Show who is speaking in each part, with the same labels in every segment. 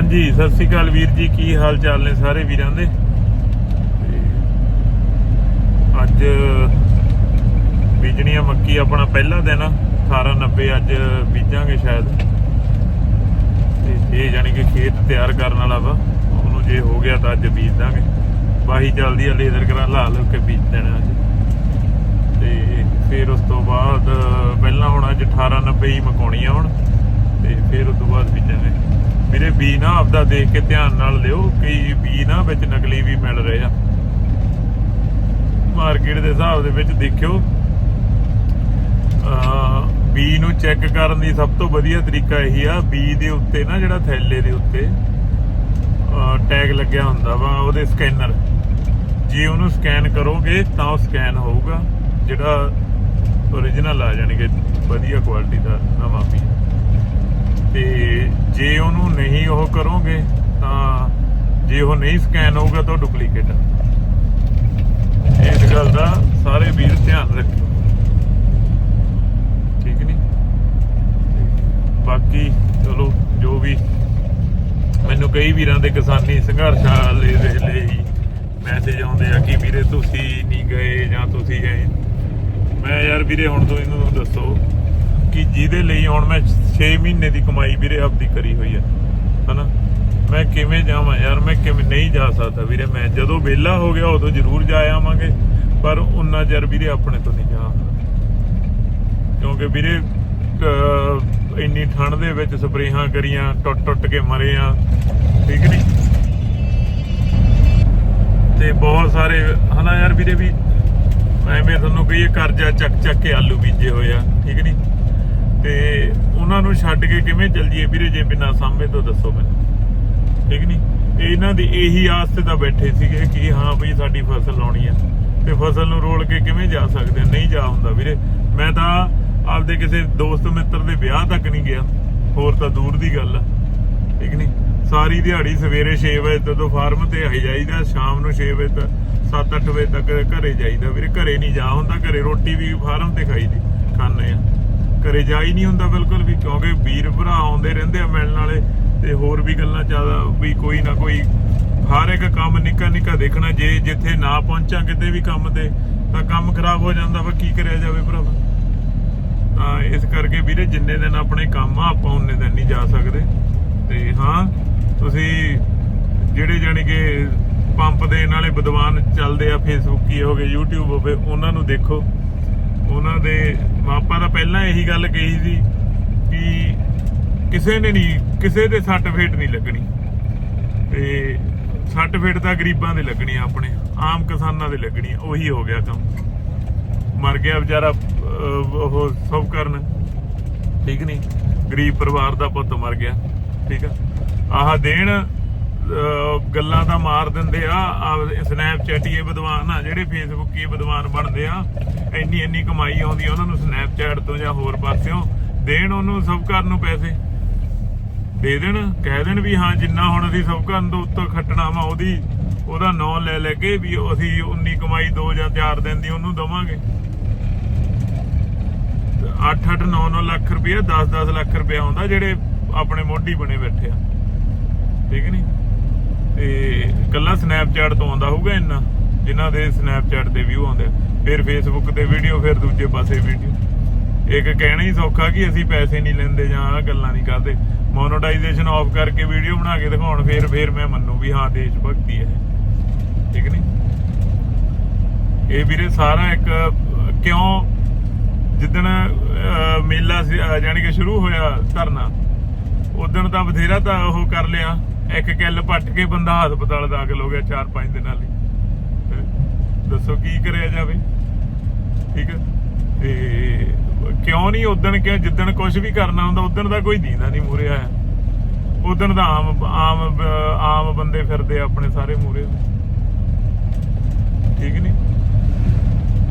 Speaker 1: ਹਾਂਜੀ, ਸਤਿ ਸ੍ਰੀ ਅਕਾਲ ਵੀਰ ਜੀ, ਕੀ ਹਾਲ ਚਾਲ ਨੇ ਸਾਰੇ ਵੀਰਾਂ ਦੇ? ਤੇ ਅੱਜ ਬੀਜਣੀਆਂ ਮੱਕੀ ਆਪਣਾ ਪਹਿਲਾ ਦਿਨ ਆ 1890 ਅੱਜ ਬੀਜਾਂਗੇ ਸ਼ਾਇਦ। ਤੇ ਇਹ ਜਾਨੀ ਕਿ ਖੇਤ ਤਿਆਰ ਕਰਨ ਵਾਲਾ ਵਾ, ਉਹਨੂੰ ਜੇ ਹੋ ਗਿਆ ਤਾਂ ਅੱਜ ਬੀਜ ਦਾਂਗੇ। ਬਾਹੀ ਚੱਲਦੀ ਆ, ਲੇਜ਼ਰ ਕਰਾ, ਲਾ ਲਓ ਕਿ ਬੀਜ ਦੇਣਾ ਅੱਜ। ਤੇ ਫਿਰ ਉਸ ਤੋਂ ਬਾਅਦ, ਪਹਿਲਾਂ ਹੁਣ ਅੱਜ 1890 ਹੀ ਮਕਾਉਣੀਆਂ ਹੁਣ, ਤੇ ਫਿਰ ਉਸ ਤੋਂ ਬਾਅਦ ਬੀਜਾਂਗੇ। ਵੀਰੇ ਬੀ ਨਾ ਆਪਦਾ ਦੇਖ ਕੇ ਧਿਆਨ ਨਾਲ ਲਿਓ ਕਈ ਬੀ ਨਾ ਵਿੱਚ ਨਕਲੀ ਵੀ ਮਿਲ ਰਹੇ ਆ। ਮਾਰਕੀਟ ਦੇ ਹਿਸਾਬ ਦੇ ਵਿੱਚ ਦੇਖਿਓ। ਬੀ ਨੂੰ ਚੈੱਕ ਕਰਨ ਦੀ ਸਭ ਤੋਂ ਵਧੀਆ ਤਰੀਕਾ ਇਹੀ ਆ, ਬੀ ਦੇ ਉੱਤੇ ਨਾ ਜਿਹੜਾ ਥੈਲੇ ਦੇ ਉੱਤੇ ਟੈਗ ਲੱਗਿਆ ਹੁੰਦਾ ਵਾ ਉਹਦੇ ਸਕੈਨਰ। ਜੇ ਉਹਨੂੰ ਸਕੈਨ ਕਰੋਗੇ ਤਾਂ ਉਹ ਸਕੈਨ ਹੋਊਗਾ, ਜਿਹੜਾ origignal ਆ ਜਾਣਗੇ, ਵਧੀਆ ਕੁਆਲਿਟੀ ਦਾ ਨਵਾਂ ਵੀ ਤੇ ਜੇ ਉਹਨੂੰ ਨਹੀਂ ਉਹ ਕਰੋਗੇ, ਤਾਂ ਜੇ ਉਹ ਨਹੀਂ ਸਕੈਨ ਹੋਊਗਾ ਤਾਂ ਉਹ ਡੁਪਲੀਕੇਟ ਇਸ ਗੱਲ ਦਾ ਸਾਰੇ ਵੀਰ ਧਿਆਨ ਰੱਖਿਓ। ਠੀਕ ਨਹੀਂ ਬਾਕੀ ਚਲੋ, ਜੋ ਵੀ ਮੈਨੂੰ ਕਈ ਵੀਰਾਂ ਦੇ ਕਿਸਾਨੀ ਸੰਘਰਸ਼ਾਂ ਲਈ ਲਈ ਮੈਸੇਜ ਆਉਂਦੇ ਆ ਕਿ ਵੀਰੇ ਤੁਸੀਂ ਨਹੀਂ ਗਏ ਜਾਂ ਤੁਸੀਂ ਗਏ। ਮੈਂ ਯਾਰ ਵੀਰੇ ਹੁਣ ਤੋਂ ਇਹਨੂੰ ਦੱਸੋ ਕਿ ਜਿਹਦੇ ਲਈ ਹੁਣ ਮੈਂ 6 ਮਹੀਨੇ ਦੀ ਕਮਾਈ ਵੀਰੇ ਆਪਦੀ ਕਰੀ ਹੋਈ ਹੈ, ਹਨਾ? ਮੈਂ ਕਿਵੇਂ ਜਾਵਾਂ ਯਾਰ, ਮੈਂ ਕਿਵੇਂ ਨਹੀਂ ਜਾ ਸਕਦਾ ਵੀਰੇ? ਮੈਂ ਜਦੋਂ ਵਿਹਲਾ ਹੋ ਗਿਆ, ਉਦੋਂ ਜ਼ਰੂਰ ਜਾ ਆਵਾਂਗੇ, ਪਰ ਉਨਾ ਚਿਰ ਵੀਰੇ ਆਪਣੇ ਤੋਂ ਨਹੀਂ ਜਾ ਕਿਉਂਕਿ ਵੀਰੇ ਇੰਨੀ ਠੰਡ ਦੇ ਵਿੱਚ ਸਪਰੇਹਾਂ ਕਰੀਆਂ, ਟੁੱਟ ਟੁੱਟ ਕੇ ਮਰੇ ਆ ਠੀਕ ਨਹੀਂ? ਤੇ ਬਹੁਤ ਸਾਰੇ, ਹਨਾ ਯਾਰ ਵੀਰੇ ਵੀ, ਐਵੇਂ ਤੁਹਾਨੂੰ ਕਹੀਏ ਕਰਜ਼ਾ ਚੱਕ ਚੱਕ ਕੇ ਆਲੂ ਬੀਜੇ ਹੋਏ ਆ, ਠੀਕ ਨਹੀਂ? ਤੇ ਉਹਨਾਂ ਨੂੰ ਛੱਡ ਕੇ ਕਿਵੇਂ ਚੱਲ ਜੀਏ ਵੀਰੇ ਜੇ ਬਿਨਾਂ ਸਾਹਮਣੇ ਤੋਂ ਦੱਸੋ ਮੈਨੂੰ। ਠੀਕ ਨਹੀਂ ਇਹਨਾਂ ਦੀ ਇਹੀ ਆਸ ਤੇ ਤਾਂ ਬੈਠੇ ਸੀਗੇ ਕਿ ਹਾਂ ਬਈ ਸਾਡੀ ਫਸਲ ਲਾਉਣੀ ਆ। ਤੇ ਫਸਲ ਨੂੰ ਰੋਲ ਕੇ ਕਿਵੇਂ ਜਾ ਸਕਦੇ ਨਹੀਂ ਜਾ ਹੁੰਦਾ ਵੀਰੇ। ਮੈਂ ਤਾਂ ਆਪਦੇ ਕਿਸੇ ਦੋਸਤ ਮਿੱਤਰ ਦੇ ਵਿਆਹ ਤੱਕ ਨਹੀਂ ਗਿਆ। ਹੋਰ ਤਾਂ ਦੂਰ ਦੀ ਗੱਲ ਆ। ਠੀਕ ਨਹੀਂ ਸਾਰੀ ਦਿਹਾੜੀ ਸਵੇਰੇ 6 ਵਜੇ ਤੋਂ ਫਾਰਮ ਤੇ ਆਈ ਜਾਈਦਾ, ਸ਼ਾਮ ਨੂੰ 6 ਵਜੇ ਤੱਕ 7-8 ਵਜੇ ਤੱਕ ਘਰੇ ਜਾਈਦਾ। ਵੀਰੇ ਘਰੇ ਨਹੀਂ ਜਾ ਹੁੰਦਾ, ਘਰੇ ਰੋਟੀ ਵੀ ਫਾਰਮ ਤੇ ਖਾਈਦੀ। ਖਾਂਦੇ ਆ। ਘਰੇ ਜਾ ਹੀ ਨਹੀਂ ਹੁੰਦਾ ਬਿਲਕੁਲ ਵੀ, ਕਿਉਂਕਿ ਵੀਰ ਭਰਾ ਆਉਂਦੇ ਰਹਿੰਦੇ ਆ ਮਿਲਣ ਵਾਲੇ ਤੇ ਹੋਰ ਵੀ ਗੱਲਾਂ ਜ਼ਿਆਦਾ ਵੀ ਕੋਈ ਨਾ ਕੋਈ ਹਰ ਇੱਕ ਕੰਮ ਨਿੱਕਾ ਨਿੱਕਾ ਦੇਖਣਾ, ਜੇ ਜਿੱਥੇ ਨਾ ਪਹੁੰਚਾਂ ਕਿਤੇ ਵੀ ਕੰਮ ਤੇ, ਤਾਂ ਕੰਮ ਖਰਾਬ ਹੋ ਜਾਂਦਾ ਵਾ ਕੀ ਕਰਿਆ ਜਾਵੇ ਭਰਾਵਾ? ਤਾਂ ਇਸ ਕਰਕੇ ਵੀਰੇ ਜਿੰਨੇ ਦਿਨ ਆਪਣੇ ਕੰਮ ਆ, ਆਪਾਂ ਉਹਨੇ ਦਿਨ ਨਹੀਂ ਜਾ ਸਕਦੇ। ਤੇ ਹਾਂ, ਤੁਸੀਂ ਜਿਹੜੇ ਜਾਨੀ ਕਿ ਪੰਪ ਦੇਣ ਵਾਲੇ ਵਿਦਵਾਨ ਚੱਲਦੇ ਆ ਫੇਸਬੁੱਕ ਕੀ ਹੋ ਗਏ YouTube ਹੋਵੇ ਉਹਨਾਂ ਨੂੰ ਦੇਖੋ। ਉਹਨਾਂ ਦੇ ਮਾਪਾ ਤਾਂ ਪਹਿਲਾਂ ਇਹੀ ਗੱਲ ਕਹੀ ਸੀ ਕਿ ਕਿਸੇ ਨੇ ਨਹੀਂ, ਕਿਸੇ ਦੇ ਸੱਟ ਫੇਟ ਨਹੀਂ ਲੱਗਣੀ। ਤੇ ਸੱਟ ਫੇਟ ਤਾਂ ਗਰੀਬਾਂ ਦੇ ਲੱਗਣੀ ਆ ਆਪਣੇ, ਆਮ ਕਿਸਾਨਾਂ ਦੇ ਲੱਗਣੀ ਉਹੀ ਹੋ ਗਿਆ ਕੰਮ। ਮਰ ਗਿਆ ਵਿਚਾਰਾ ਉਹ ਸਭ ਕਰਨ। ਠੀਕ ਨਹੀਂ ਗਰੀਬ ਪਰਿਵਾਰ ਦਾ ਪੁੱਤ ਮਰ ਗਿਆ। ਠੀਕ ਆ? ਆਹ ਦੇਣ ਗੱਲਾਂ ਤਾਂ ਮਾਰ ਦਿੰਦੇ ਆ। ਸਨੈਪਚੈਟ ਸਨੈਪਚੈਟੀਏ ਵਿਦਵਾਨ ਆ, ਜਿਹੜੇ ਫੇਸਬੁੱਕੀਏ ਵਿਦਵਾਨ ਬਣਦੇ ਆ, ਇੰਨੀ ਇੰਨੀ ਕਮਾਈ ਆਉਂਦੀ ਆ, ਉਹਨਾਂ ਨੂੰ ਸਨੈਪਚੈਟ ਤੋਂ ਜਾਂ ਹੋਰ ਪਾਸਿਓਂ ਦੇਣ ਉਹਨੂੰ ਸਭ ਕਰਨ ਨੂੰ ਪੈਸੇ। ਦੇ ਦੇਣ, ਕਹਿ ਦੇਣ ਵੀ ਹਾਂ, ਜਿੰਨਾ ਹੁਣ ਅਸੀਂ ਸਭ ਕਰਨ ਤੋਂ ਉੱਤੋਂ ਖੱਟਣਾ ਵਾ ਉਹਦੀ, ਉਹਦਾ ਨਾਂ ਲੈ ਲੈ ਕੇ ਵੀ ਅਸੀਂ 19 ਕਮਾਈ 2 ਜਾਂ 4 ਦਿਨ ਦੀ ਉਹਨੂੰ ਦਵਾਂਗੇ। 8-8 9-9 ਲੱਖ ਰੁਪਏ 10-10 ਲੱਖ ਰੁਪਏ ਆਉਂਦਾ ਜਿਹੜੇ ਆਪਣੇ ਮੋਢੀ ਬਣੇ ਬੈਠੇ ਆ। ਠੀਕ ਨਹੀਂ ਤੇ ਕੱਲਾ ਸਨੈਪਚੈਟ ਤੋਂ ਆਉਂਦਾ ਹੋਊਗਾ ਇੰਨਾ? ਜਿਨ੍ਹਾਂ ਦੇ ਸਨੈਪਚੈਟ ਦੇ ਵਿਊ ਆਉਂਦੇ ਆ। ਫਿਰ ਫੇਸਬੁੱਕ ਤੇ ਵੀਡੀਓ ਫਿਰ ਦੂਜੇ ਪਾਸੇ ਵੀਡੀਓ ਇੱਕ ਕਹਿਣਾ ਹੀ ਸੌਖਾ ਕਿ ਅਸੀਂ ਪੈਸੇ ਨਹੀਂ ਲੈਂਦੇ ਜਾਂ ਆਹ ਗੱਲਾਂ ਨਹੀਂ ਕਰਦੇ। ਮੋਨੋਟਾਈਜੇਸ਼ਨ ਆਫ ਕਰਕੇ ਵੀਡੀਓ ਬਣਾ ਕੇ ਦਿਖਾਉਣ, ਫਿਰ ਫਿਰ ਮੈਂ ਮੰਨੂ ਵੀ ਹਾਂ, ਦੇਸ਼ ਭਗਤੀ ਹੈ। ਠੀਕ ਨਹੀਂ? ਇਹ ਵੀਰੇ ਸਾਰਾ ਇੱਕ, ਕਿਉਂ ਜਿੱਦਣ ਮੇਲਾ ਸੀ ਜਾਣੀ ਕਿ ਸ਼ੁਰੂ ਹੋਇਆ ਧਰਨਾ, ਉਦੋਂ ਤਾਂ ਬਥੇਰਾ ਤਾਂ ਉਹ ਕਰ ਲਿਆ। ਇੱਕ ਕਿੱਲ ਪੱਟ ਕੇ ਬੰਦਾ ਹਸਪਤਾਲ ਦਾਖਲ ਹੋ ਗਿਆ 4-5 ਦਿਨਾਂ ਲਈ। ਦੱਸੋ ਕੀ ਕਰਿਆ ਜਾਵੇ? ਠੀਕ ਹੈ ਤੇ ਕਿਉਂ ਨਹੀਂ ਉਦੋਂ ਕਿ ਜਿੱਦਣ ਕੁਝ ਵੀ ਕਰਨਾ ਹੁੰਦਾ ਉਦੋਂ ਦਾ ਕੋਈ ਦੀਦਾ ਨਹੀਂ ਮੂਰੇ ਆਇਆ। ਉਦੋਂ ਦਾ ਆਮ ਆਮ ਆਮ ਬੰਦੇ ਫਿਰਦੇ ਆਪਣੇ ਸਾਰੇ ਮੂਰੇ ਠੀਕ ਨਹੀਂ?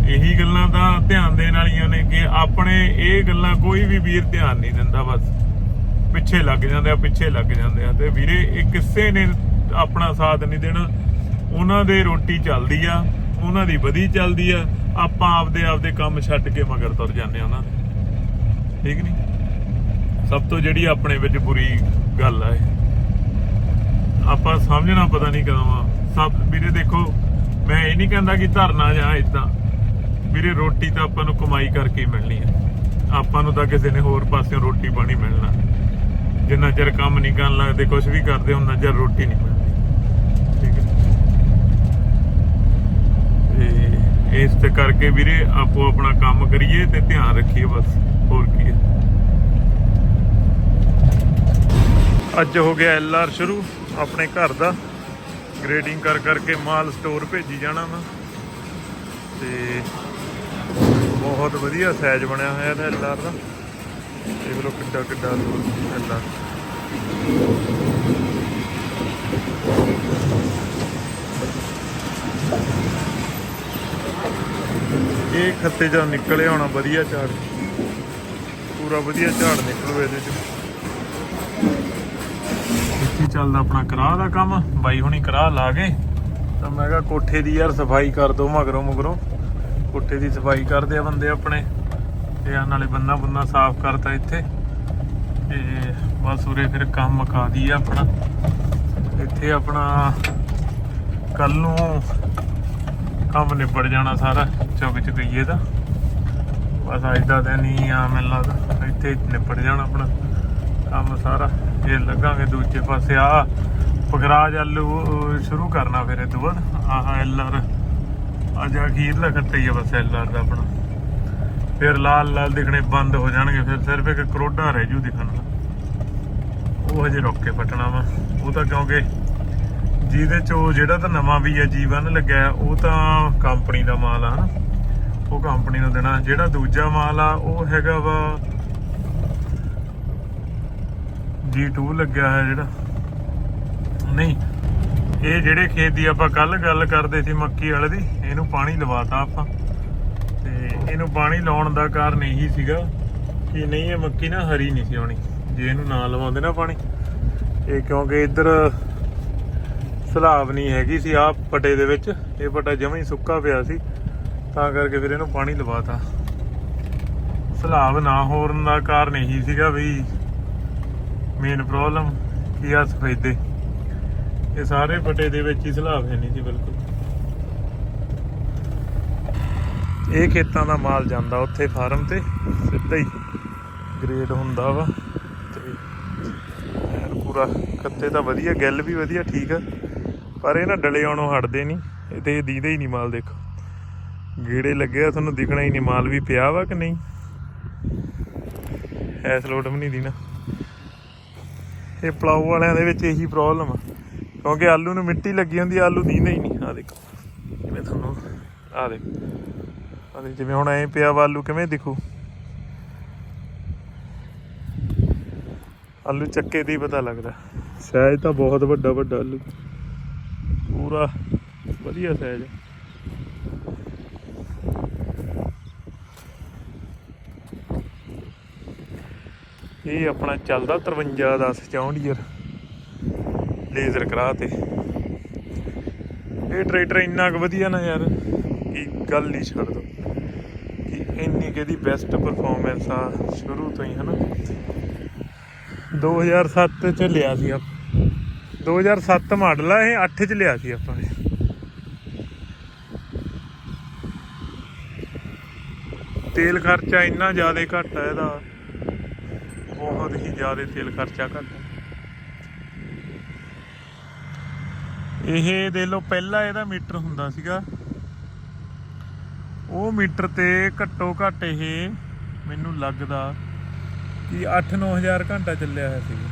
Speaker 1: ਇਹੀ ਗੱਲਾਂ ਤਾਂ ਧਿਆਨ ਦੇਣ ਵਾਲੀਆਂ ਨੇ ਕਿ ਆਪਣੇ ਇਹ ਗੱਲਾਂ ਕੋਈ ਵੀ ਵੀਰ ਧਿਆਨ ਨਹੀਂ ਦਿੰਦਾ ਬਸ। ਪਿੱਛੇ ਲੱਗ ਜਾਂਦੇ ਆ, ਪਿੱਛੇ ਲੱਗ ਜਾਂਦੇ ਆ। ਤੇ ਵੀਰੇ, ਇਹ ਕਿਸੇ ਨੇ ਆਪਣਾ ਸਾਥ ਨਹੀਂ ਦੇਣਾ। ਉਹਨਾਂ ਦੇ ਰੋਟੀ ਚੱਲਦੀ ਆ, ਉਹਨਾਂ ਦੀ ਵਧੀ ਚੱਲਦੀ ਆ। ਆਪਾਂ ਆਪਦੇ ਆਪਦੇ ਕੰਮ ਛੱਡ ਕੇ ਮਗਰ ਤੁਰ ਜਾਂਦੇ ਆ ਉਹਨਾਂ ਦੇ ਠੀਕ ਨਹੀਂ ਸਭ ਤੋਂ ਜਿਹੜੀ ਆਪਣੇ ਵਿੱਚ ਬੁਰੀ ਗੱਲ ਆ ਇਹ। ਸਮਝਣਾ ਪਤਾ ਨਹੀਂ ਕਦੋਂ ਆ। ਸਭ, ਵੀਰੇ ਦੇਖੋ, ਮੈਂ ਇਹ ਨਹੀਂ ਕਹਿੰਦਾ ਕਿ ਧਰਨਾ ਜਾਂ ਇਦਾਂ ਵੀਰੇ, ਰੋਟੀ ਤਾਂ ਆਪਾਂ ਨੂੰ ਕਮਾਈ ਕਰਕੇ ਮਿਲਣੀ ਹੈ ਆਪਾਂ ਨੂੰ ਤਾਂ ਕਿਸੇ ਨੇ ਹੋਰ ਪਾਸਿਓਂ ਰੋਟੀ ਪਾਣੀ ਮਿਲਣਾ। ਜਿੰਨਾ ਚਿਰ ਕੰਮ ਨਹੀਂ ਕਰਨ ਲੱਗਦੇ ਕੁਝ ਵੀ ਕਰਦੇ ਉਹਨਾਂ ਚਿਰ ਰੋਟੀ ਨਹੀਂ ਮਿਲਦੀ ਠੀਕ ਹੈ? ਤੇ ਇਸ ਤੇ ਕਰਕੇ ਵੀਰੇ ਆਪੋ ਆਪਣਾ ਕੰਮ ਕਰੀਏ ਤੇ ਧਿਆਨ ਰੱਖੀਏ ਬਸ, ਹੋਰ ਕੀ ਹੈ। ਅੱਜ ਹੋ ਗਿਆ ਐਲਆਰ ਸ਼ੁਰੂ, ਆਪਣੇ ਘਰ ਦਾ। ਗ੍ਰੇਡਿੰਗ ਕਰ ਕਰਕੇ ਮਾਲ ਸਟੋਰ ਭੇਜੀ ਜਾਣਾ ਵਾ ਤੇ ਬਹੁਤ ਵਧੀਆ ਸਾਈਜ਼ ਬਣਿਆ ਹੋਇਆ ਇਹਦਾ ਐਲਆਰ ਦਾ। ਦੇਖ ਲਓ ਕਿੱਡਾ ਕਿੱਡਾ ਐਲਆਰ ਇਹ ਖੱਤੇ ਜਾਂ ਨਿਕਲਿਆ ਹੋਣਾ ਵਧੀਆ ਝਾੜ। ਪੂਰਾ ਵਧੀਆ ਝਾੜ ਨਿਕਲੂ ਇਹਦੇ ਚ। ਇੱਥੇ ਚੱਲਦਾ ਆਪਣਾ ਕਰਾਹ ਦਾ ਕੰਮ। ਬਾਈ ਹੁਣੀ ਕਰਾਹ ਲਾ ਗਏ। ਤਾਂ ਮੈਂ ਕਿਹਾ ਕੋਠੇ ਦੀ ਯਾਰ ਸਫ਼ਾਈ ਕਰ ਦੋ ਮਗਰੋਂ ਮਗਰੋਂ। ਕੋਠੇ ਦੀ ਸਫ਼ਾਈ ਕਰਦੇ ਆ ਬੰਦੇ ਆਪਣੇ। ਤੇ ਆ ਨਾਲੇ ਬੰਨਾ ਬੰਨਾ ਸਾਫ਼ ਕਰਤਾ ਇੱਥੇ। ਤੇ ਬਸ ਉਰੇ ਫਿਰ ਕੰਮ ਮੁਕਾ ਦੀ ਆਪਣਾ। ਇੱਥੇ ਆਪਣਾ ਕੱਲ ਨੂੰ ਕੰਮ ਨਿਬੜ ਜਾਣਾ ਸਾਰਾ ਚੁੱਕ ਚੁਕਈਏ ਦਾ ਬਸ ਅੱਜ ਦਾ ਦਿਨ ਹੀ ਆ, ਮੈਨੂੰ ਲੱਗਦਾ। ਇੱਥੇ ਨਿਬੜ ਜਾਣਾ ਆਪਣਾ ਕੰਮ ਸਾਰਾ। ਇਹ ਲੱਗਾਂਗੇ ਦੂਜੇ ਪਾਸੇ, ਆ ਪਗਰਾਜ ਆਲੂ ਸ਼ੁਰੂ ਕਰਨਾ ਫਿਰ ਇਹ ਤੋਂ ਬਾਅਦ। ਆਹ ਐਲਆਰ, ਅੱਜ ਅਖੀਰਲਾ ਖੱਟਾ ਹੀ ਆ ਬਸ ਐਲਆਰ ਦਾ ਆਪਣਾ। ਫਿਰ ਲਾਲ ਲਾਲ ਦਿਖਣੇ ਬੰਦ ਹੋ ਜਾਣਗੇ, ਫਿਰ ਸਿਰਫ ਇੱਕ ਕਰੋਡਾ ਰਹਿ ਜੂ ਦਿਖਣ ਦਾ। ਉਹ ਹਜੇ ਰੁੱਕ ਕੇ ਫਟਣਾ ਵਾ। ਉਹ ਤਾਂ ਕਿਉਂਕਿ ਜਿਹਦੇ ਚ ਉਹ ਜਿਹੜਾ ਤਾਂ ਨਵਾਂ ਵੀ ਹੈ ਜੀਵਨ ਲੱਗਿਆ ਉਹ ਤਾਂ ਕੰਪਨੀ ਦਾ ਮਾਲ ਆ, ਹਨਾ? ਉਹ ਕੰਪਨੀ ਨੂੰ ਦੇਣਾ। ਜਿਹੜਾ ਦੂਜਾ ਮਾਲ ਆ, ਉਹ ਹੈਗਾ ਵਾ G2 ਲੱਗਿਆ ਹੈ ਜਿਹੜਾ। ਨਹੀਂ, ਇਹ ਜਿਹੜੇ ਖੇਤ ਦੀ ਆਪਾਂ ਕੱਲ ਗੱਲ ਕਰਦੇ ਸੀ ਮੱਕੀ ਵਾਲੇ ਦੀ, ਇਹਨੂੰ ਪਾਣੀ ਲਵਾਤਾ ਆਪਾਂ। ਤੇ ਇਹਨੂੰ ਪਾਣੀ ਲਾਉਣ ਦਾ ਕਾਰਨ ਇਹੀ ਸੀਗਾ ਕਿ ਨਹੀਂ, ਇਹ ਮੱਕੀ ਨਾ ਹਰੀ ਨਹੀਂ ਸੀ ਆਉਣੀ ਜੇ ਇਹਨੂੰ ਨਾ ਲਵਾਉਂਦੇ ਨਾ ਪਾਣੀ, ਇਹ ਕਿਉਂਕਿ ਇੱਧਰ ਸਲਾਬ ਨਹੀਂ ਹੈਗੀ ਸੀ ਆ ਪਟੇ ਦੇ ਵਿੱਚ। ਇਹ ਪਟਾ ਜਮਾਂ ਹੀ ਸੁੱਕਾ ਪਿਆ ਸੀ, ਤਾਂ ਕਰਕੇ ਫਿਰ ਇਹਨੂੰ ਪਾਣੀ ਲਵਾਤਾ। ਸਲਾਬ ਨਾ ਹੋਣ ਦਾ ਕਾਰਨ ਇਹੀ ਸੀਗਾ ਵੀ ਮੇਨ ਪ੍ਰੋਬਲਮ ਕੀ ਆ ਸਫੈਦੇ। ਇਹ ਸਾਰੇ ਪਟੇ ਦੇ ਵਿੱਚ ਹੀ ਸਲਾਬ ਹੈ ਨਹੀਂ ਸੀ ਬਿਲਕੁਲ। ਇਹ ਖੇਤਾਂ ਦਾ ਮਾਲ ਜਾਂਦਾ ਉੱਥੇ ਫਾਰਮ ਤੇ ਸਿੱਧਾ ਹੀ ਗ੍ਰੇਡ ਹੁੰਦਾ ਵਾ ਤੇ ਐਨ ਪੂਰਾ ਕੱਤੇ ਤਾਂ ਵਧੀਆ ਗੱਲ ਵੀ ਵਧੀਆ ਠੀਕ ਆ। ਪਰ ਇਹ ਨਾ ਡਲੇ ਆਉਣੋਂ ਹਟਦੇ ਨਹੀਂ ਇਹ ਤੇ ਦੀਦੇ ਹੀ ਨਹੀਂ ਮਾਲ ਦੇਖੋ। ਗੇੜੇ ਲੱਗੇ ਆ ਤੁਹਾਨੂੰ ਦਿਖਣਾ ਹੀ ਨਹੀਂ ਮਾਲ ਵੀ ਪਿਆ ਵਾ ਕਿ ਨਹੀਂ। ਐਸ ਲੋਟ ਵੀ ਨਹੀਂ ਦੀਨਾ ਇਹ ਪਲਾਉ ਵਾਲਿਆਂ ਦੇ ਵਿੱਚ ਇਹੀ ਪ੍ਰੋਬਲਮ ਆ। ਕਿਉਂਕਿ ਆਲੂ ਨੂੰ ਮਿੱਟੀ ਲੱਗੀ ਹੁੰਦੀ ਆ, ਆਲੂ ਦੀਂਦਾ ਹੀ ਨਹੀਂ। ਆ ਦੇਖੋ ਜਿਵੇਂ ਤੁਹਾਨੂੰ ਆ ਦੇਖੋ। ਦੇਖ ਜਿਵੇਂ ਹੁਣ ਐ ਪਿਆ ਵਾ ਆਲੂ ਕਿਵੇਂ ਦਿਖੂ? ਆਲੂ ਚੱਕੇ ਦੀ ਪਤਾ ਲੱਗਦਾ। ਸਾਈਜ਼ ਤਾਂ ਬਹੁਤ ਵੱਡਾ ਵੱਡਾ ਆਲੂ। ਪੂਰਾ ਵਧੀਆ ਸਾਈਜ਼ ਇਹ ਆਪਣਾ ਚੱਲਦਾ 53 10 64 ਈਅਰ। ਲੇਜ਼ਰ ਕਰਾ ਤੇ। ਇਹ ਟਰੈਕਟਰ ਇੰਨਾ ਕੁ ਵਧੀਆ ਨਾ ਯਾਰ ਕਿ ਗੱਲ ਹੀ ਛੱਡ ਦੋ। ਇੰਨੀ ਕਿ ਬੈਸਟ ਪਰਫਾਰਮੈਂਸ ਆ ਸ਼ੁਰੂ ਤੋਂ ਹੀ, ਹਨਾ? 2007 ਚ ਲਿਆ ਸੀ ਆਪ। 2007 ਮਾਡਲ ਆ ਇਹ 8 ਚ ਲਿਆ ਸੀ ਆਪਾਂ ਨੇ ਤੇਲ ਖਰਚਾ ਇੰਨਾ ਜ਼ਿਆਦਾ ਘੱਟ ਆ ਇਹਦਾ। ਬਹੁਤ ਹੀ ਜ਼ਿਆਦਾ ਤੇਲ ਖਰਚਾ ਘੱਟ ਇਹ ਦੇ ਲੋ ਪਹਿਲਾ ਇਹਦਾ ਮੀਟਰ ਹੁੰਦਾ ਸੀਗਾ। ਉਹ ਮੀਟਰ ਤੇ ਘੱਟੋ ਘੱਟ ਇਹ ਮੈਨੂੰ ਲੱਗਦਾ ਕਿ 8-9000 ਘੰਟਾ ਚੱਲਿਆ ਹੋਇਆ ਸੀਗਾ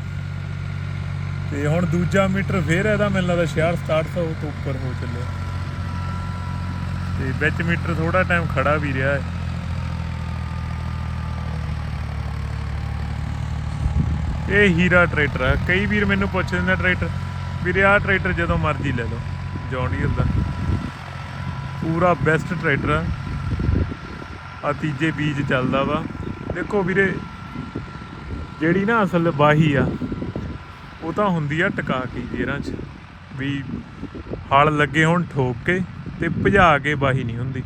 Speaker 1: ਤੇ ਹੁਣ ਦੂਜਾ ਮੀਟਰ ਫੇਰ ਇਹਦਾ ਮੈਨੂੰ ਲੱਗਦਾ 6700 ਤੋਂ ਉੱਪਰ ਹੋ ਚੱਲਿਆ। ਤੇ ਵਿੱਚ ਮੀਟਰ ਥੋੜਾ ਟਾਈਮ ਖੜਾ ਵੀ ਰਿਹਾ ਹੈ। ਇਹ ਹੀਰਾ ਟਰੈਕਟਰ ਹੈ ਕਈ ਵੀਰ ਮੈਨੂੰ ਪੁੱਛਦੇ ਨੇ, ਟਰੈਕਟਰ, ਵੀਰੇ ਆਹ ਟਰੈਕਟਰ ਜਦੋਂ ਮਰਜ਼ੀ ਲੈ ਲਓ ਜੌਂਡੀਅਰ ਦਾ। ਪੂਰਾ ਬੈਸਟ ਟਰੈਕਟਰ ਆ। ਆ ਤੀਜੇ ਬੀਜ ਚੱਲਦਾ ਵਾ। ਦੇਖੋ ਵੀਰੇ, ਜਿਹੜੀ ਨਾ ਅਸਲ ਬਾਹੀ ਆ, ਉਹ ਤਾਂ ਹੁੰਦੀ ਆ ਟਿਕਾ ਕੇ ਗੇਰਾਂ 'ਚ। ਵੀ ਹਲ ਲੱਗੇ ਹੁਣ ਠੋਕ ਕੇ ਤੇ ਭਜਾ ਕੇ ਬਾਹੀ ਨਹੀਂ ਹੁੰਦੀ।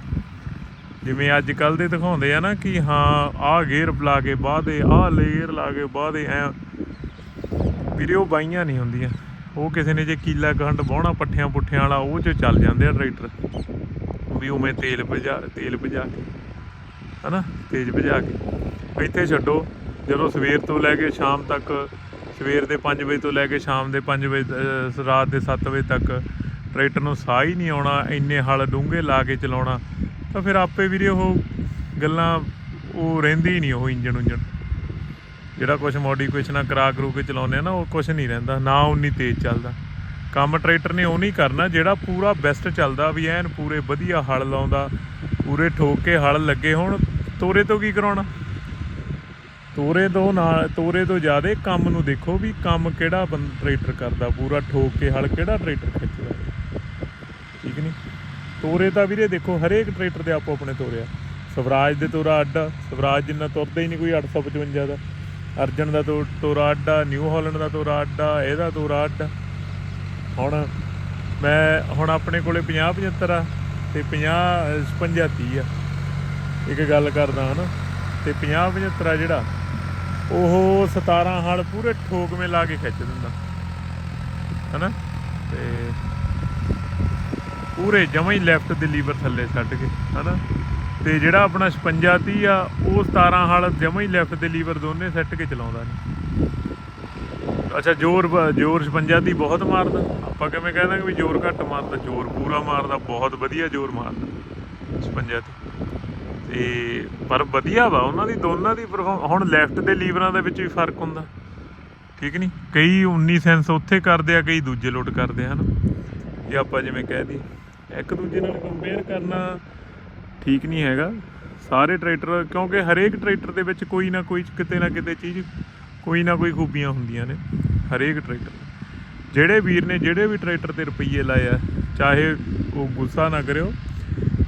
Speaker 1: ਜਿਵੇਂ ਅੱਜ ਕੱਲ ਦੇ ਦਿਖਾਉਂਦੇ ਆ ਨਾ ਕਿ ਹਾਂ, ਆਹ ਗੇਅਰ ਲਾ ਕੇ ਬਾਅਦੇ ਆਹ ਲੇਅਰ ਲਾ ਕੇ ਬਾਅਦੇ ਐ। ਵੀਰੇ, ਉਹ ਬਾਈਆਂ ਨਹੀਂ ਹੁੰਦੀਆਂ। ਉਹ ਕਿਸੇ ਨੇ ਜੇ ਕੀਲਾ ਖੰਡ ਵਾਹੁਣਾ ਪੱਠਿਆਂ ਪੁੱਠਿਆਂ ਵਾਲਾ, ਉਹ ਚ ਚੱਲ ਜਾਂਦੇ ਆ ਟਰੈਕਟਰ ਵੀ ਉਵੇਂ ਤੇਲ ਭਜਾ ਤੇਲ ਭਜਾ ਕੇ, ਹਨਾ? ਤੇਜ਼ ਭਜਾ ਕੇ। ਇੱਥੇ ਛੱਡੋ, ਜਦੋਂ ਸਵੇਰ ਤੋਂ ਲੈ ਕੇ ਸ਼ਾਮ ਤੱਕ, ਸਵੇਰ ਦੇ 5 ਵਜੇ ਤੋਂ ਲੈ ਕੇ ਸ਼ਾਮ ਦੇ 5 ਵਜੇ ਰਾਤ ਦੇ 7 ਵਜੇ ਤੱਕ ਟਰੈਕਟਰ ਨੂੰ ਸਾਹ ਹੀ ਨਹੀਂ ਆਉਣਾ, ਇੰਨੇ ਹਲ ਡੂੰਘੇ ਲਾ ਕੇ ਚਲਾਉਣਾ, ਤਾਂ ਫਿਰ ਆਪੇ ਵੀਰੇ ਉਹ ਗੱਲਾਂ, ਉਹ ਰਹਿੰਦੀ ਨਹੀਂ ਉਹ ਇੰਜਣ ਉਂਜਣ। ਜਿਹੜਾ ਕੁਝ ਮੋਡੀਫਿਕੇਸ਼ਨਾਂ ਕਰਾ ਕਰੂ ਕੇ ਚਲਾਉਂਦੇ ਆ ਨਾ, ਉਹ ਕੁਝ ਨਹੀਂ ਰਹਿੰਦਾ, ਨਾ ਉਨੀ ਤੇਜ਼ ਚੱਲਦਾ। ਕੰਮ ਟਰੈਕਟਰ ਨੇ ਉਹ ਨਹੀਂ ਕਰਨਾ, ਜਿਹੜਾ ਪੂਰਾ ਬੈਸਟ ਚੱਲਦਾ ਵੀ ਐਨ ਪੂਰੇ ਵਧੀਆ ਹਲ ਲਾਉਂਦਾ, ਪੂਰੇ ਠੋਕ ਕੇ ਹਲ ਲੱਗੇ ਹੋਣ, ਤੋਰੇ ਤੋਂ ਕੀ ਕਰਾਉਣਾ? ਤੋਰੇ ਤੋਂ ਨਾਲ, ਤੋਰੇ ਤੋਂ ਜ਼ਿਆਦਾ ਕੰਮ ਨੂੰ ਦੇਖੋ ਵੀ ਕੰਮ ਕਿਹੜਾ ਬੰ ਟਰੈਕਟਰ ਕਰਦਾ, ਪੂਰਾ ਠੋਕ ਕੇ ਹਲ ਕਿਹੜਾ ਟਰੈਕਟਰ ਖਿੱਚਦਾ। ਠੀਕ ਨਹੀਂ? ਤੋਰੇ ਤਾਂ ਵੀਰੇ ਦੇਖੋ, ਹਰੇਕ ਟਰੈਕਟਰ ਦੇ ਆਪੋ ਆਪਣੇ ਤੋਰੇ ਆ। ਸਵਰਾਜ ਦੇ ਤੋਰਾ ਅੱਡਾ ਸਵਰਾਜ ਜਿੰਨਾ ਤੁਰਦਾ ਹੀ ਨਹੀਂ ਕੋਈ 855 ਦਾ। ਅਰਜਨ ਦਾ ਤੋ- ਤੋਰਾ ਅੱਡਾ ਨਿਊ ਹਾਲੈਂਡ ਦਾ ਤੋਰਾ ਅੱਡਾ ਇਹਦਾ ਤੋਰਾ ਅੱਡਾ ਹੁਣ ਮੈਂ ਹੁਣ ਆਪਣੇ ਕੋਲੇ 50 75 ਆ ਤੇ 50 56 30 ਆ। ਇੱਕ ਗੱਲ ਕਰਦਾ ਹਨਾ ਤੇ 50 75 ਆ ਜਿਹੜਾ, ਉਹ 17 ਹਲ ਪੂਰੇ ਠੋਕਵੇਂ ਲਾ ਕੇ ਖਿੱਚ ਦਿੰਦਾ। ਹਨਾ? ਤੇ ਪੂਰੇ ਜਮਾਂ ਹੀ ਲੈਫਟ ਦੇ ਲੀਵਰ ਥੱਲੇ ਛੱਡ ਕੇ, ਹਨਾ? ਤੇ ਜਿਹੜਾ ਆਪਣਾ 56 30 ਆ, ਉਹ 17 ਹਲ ਜਮਾਂ ਹੀ ਲੈਫਟ ਦੇ ਲੀਵਰ ਦੋਨੇ ਸੈੱਟ ਕੇ ਚਲਾਉਂਦਾ ਨਹੀਂ ਅੱਛਾ, ਜ਼ੋਰ ਜ਼ੋਰ 56 ਦੀ ਬਹੁਤ ਮਾਰਦਾ। ਆਪਾਂ ਕਿਵੇਂ ਕਹਿੰਦਾ ਕਿ ਵੀ ਜ਼ੋਰ ਘੱਟ ਮਾਰਦਾ, ਜ਼ੋਰ ਪੂਰਾ ਮਾਰਦਾ, ਬਹੁਤ ਵਧੀਆ ਜ਼ੋਰ ਮਾਰਦਾ 56 ਦੀ ਤੇ ਪਰ ਵਧੀਆ ਵਾ, ਉਹਨਾਂ ਦੀ, ਦੋਨਾਂ ਦੀ perform- ਹੁਣ ਲੈਫਟ ਦੇ ਲੀਵਰਾਂ ਦੇ ਵਿੱਚ ਵੀ ਫ਼ਰਕ ਹੁੰਦਾ। ਠੀਕ ਨਹੀਂ ਕਈ 19 ਸੈਂਸ ਉੱਥੇ ਕਰਦੇ ਆ, ਕਈ ਦੂਜੇ ਲੋਟ ਕਰਦੇ ਆ, ਹਨਾ? ਜੇ ਆਪਾਂ ਜਿਵੇਂ ਕਹਿ ਦਈਏ, ਇੱਕ ਦੂਜੇ ਨਾਲ ਕੰਪੇਅਰ ਕਰਨਾ ਠੀਕ ਨਹੀਂ ਹੈਗਾ। ਸਾਰੇ ਟਰੈਕਟਰ ਕਿਉਂਕਿ ਹਰੇਕ ਟਰੈਕਟਰ ਦੇ ਵਿੱਚ ਕੋਈ ਨਾ ਕੋਈ ਕਿਤੇ ਨਾ ਕਿਤੇ ਚੀਜ਼ ਕੋਈ ਨਾ ਕੋਈ ਖੂਬੀਆਂ ਹੁੰਦੀਆਂ ਨੇ, ਹਰੇਕ ਟਰੈਕਟਰ ਜਿਹੜੇ ਵੀਰ ਨੇ ਜਿਹੜੇ ਵੀ ਟਰੈਕਟਰ ਤੇ ਰੁਪਈਏ ਲਾਏ ਆ, ਚਾਹੇ ਉਹ ਗੁੱਸਾ ਨਾ ਕਰਿਓ,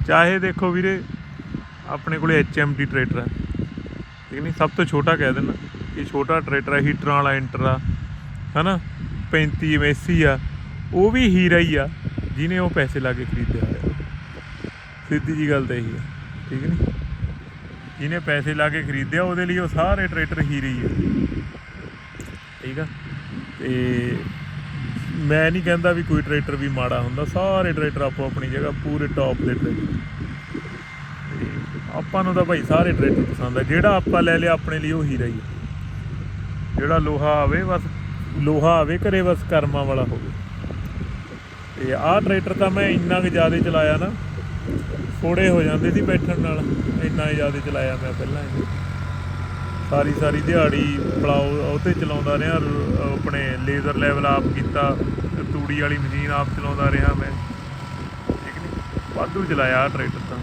Speaker 1: ਚਾਹੇ ਦੇਖੋ ਵੀਰੇ, ਆਪਣੇ ਕੋਲੇ HMT ਟਰੈਕਟਰ ਆ। ਠੀਕ ਨਹੀਂ, ਸਭ ਤੋਂ ਛੋਟਾ ਕਹਿ ਦੇਣਾ ਇਹ ਛੋਟਾ ਟਰੈਕਟਰ ਆ, ਹੀਟਰਾਂ ਵਾਲਾ ਇੰਟਰ ਆ, ਹਨਾ? 35 ਮੈਸੀ ਆ, ਉਹ ਵੀ ਹੀਰਾ ਹੀ ਆ, ਜਿਹਨੇ ਉਹ ਪੈਸੇ ਲਾ ਕੇ ਖਰੀਦਿਆ ਸਿੱਧੀ ਜੀ ਗੱਲ ਤਾਂ ਇਹੀ ਆ, ਠੀਕ ਨਹੀਂ? ਜਿਹਨੇ ਪੈਸੇ ਲਾ ਕੇ ਖਰੀਦਿਆ, ਉਹਦੇ ਲਈ ਉਹ ਸਾਰੇ ਟਰੈਕਟਰ ਹੀਰੇ ਹੀ ਆ। ਠੀਕ ਆ? ਤੇ ਮੈਂ ਨਹੀਂ ਕਹਿੰਦਾ ਵੀ ਕੋਈ ਟਰੈਕਟਰ ਵੀ ਮਾੜਾ ਹੁੰਦਾ, ਸਾਰੇ ਟਰੈਕਟਰ ਆਪੋ ਆਪਣੀ ਜਗ੍ਹਾ, ਪੂਰੇ ਟੌਪ ਦੇ ਟਰੈਕਟਰ। ਤੇ ਆਪਾਂ ਨੂੰ ਤਾਂ ਭਾਈ ਸਾਰੇ ਟਰੈਕਟਰ ਪਸੰਦ ਆ, ਜਿਹੜਾ ਆਪਾਂ ਲੈ ਲਿਆ ਆਪਣੇ ਲਈ ਉਹ ਹੀਰਾ ਹੀ ਆ। ਜਿਹੜਾ ਲੋਹਾ ਆਵੇ, ਬਸ ਲੋਹਾ ਆਵੇ, ਘਰੇ ਬਸ ਕਰਮਾਂ ਵਾਲਾ ਹੋਵੇ। ਤੇ ਆਹ ਟਰੈਕਟਰ ਤਾਂ ਮੈਂ ਇੰਨਾ ਕੁ ਜ਼ਿਆਦਾ ਚਲਾਇਆ ਨਾ ਥੋੜੇ ਹੋ ਜਾਂਦੇ ਸੀ ਬੈਠਣ ਨਾਲ। ਇੰਨਾ ਹੀ ਜ਼ਿਆਦਾ ਚਲਾਇਆ ਮੈਂ ਪਹਿਲਾਂ ਇਹ ਸਾਰੀ ਸਾਰੀ ਦਿਹਾੜੀ ਪਲਾਉ ਉਹ ਤੇ ਚਲਾਉਂਦਾ ਰਿਹਾ ਆਪਣੇ ਲੇਜ਼ਰ ਲੈਵਲ ਆਪ ਕੀਤਾ, ਤੂੜੀ ਵਾਲੀ ਮਸ਼ੀਨ ਆਪ ਚਲਾਉਂਦਾ ਰਿਹਾ ਮੈਂ। ਠੀਕ ਨਹੀਂ ਵਾਧੂ ਚਲਾਇਆ ਟਰੈਕਟਰ ਤਾਂ।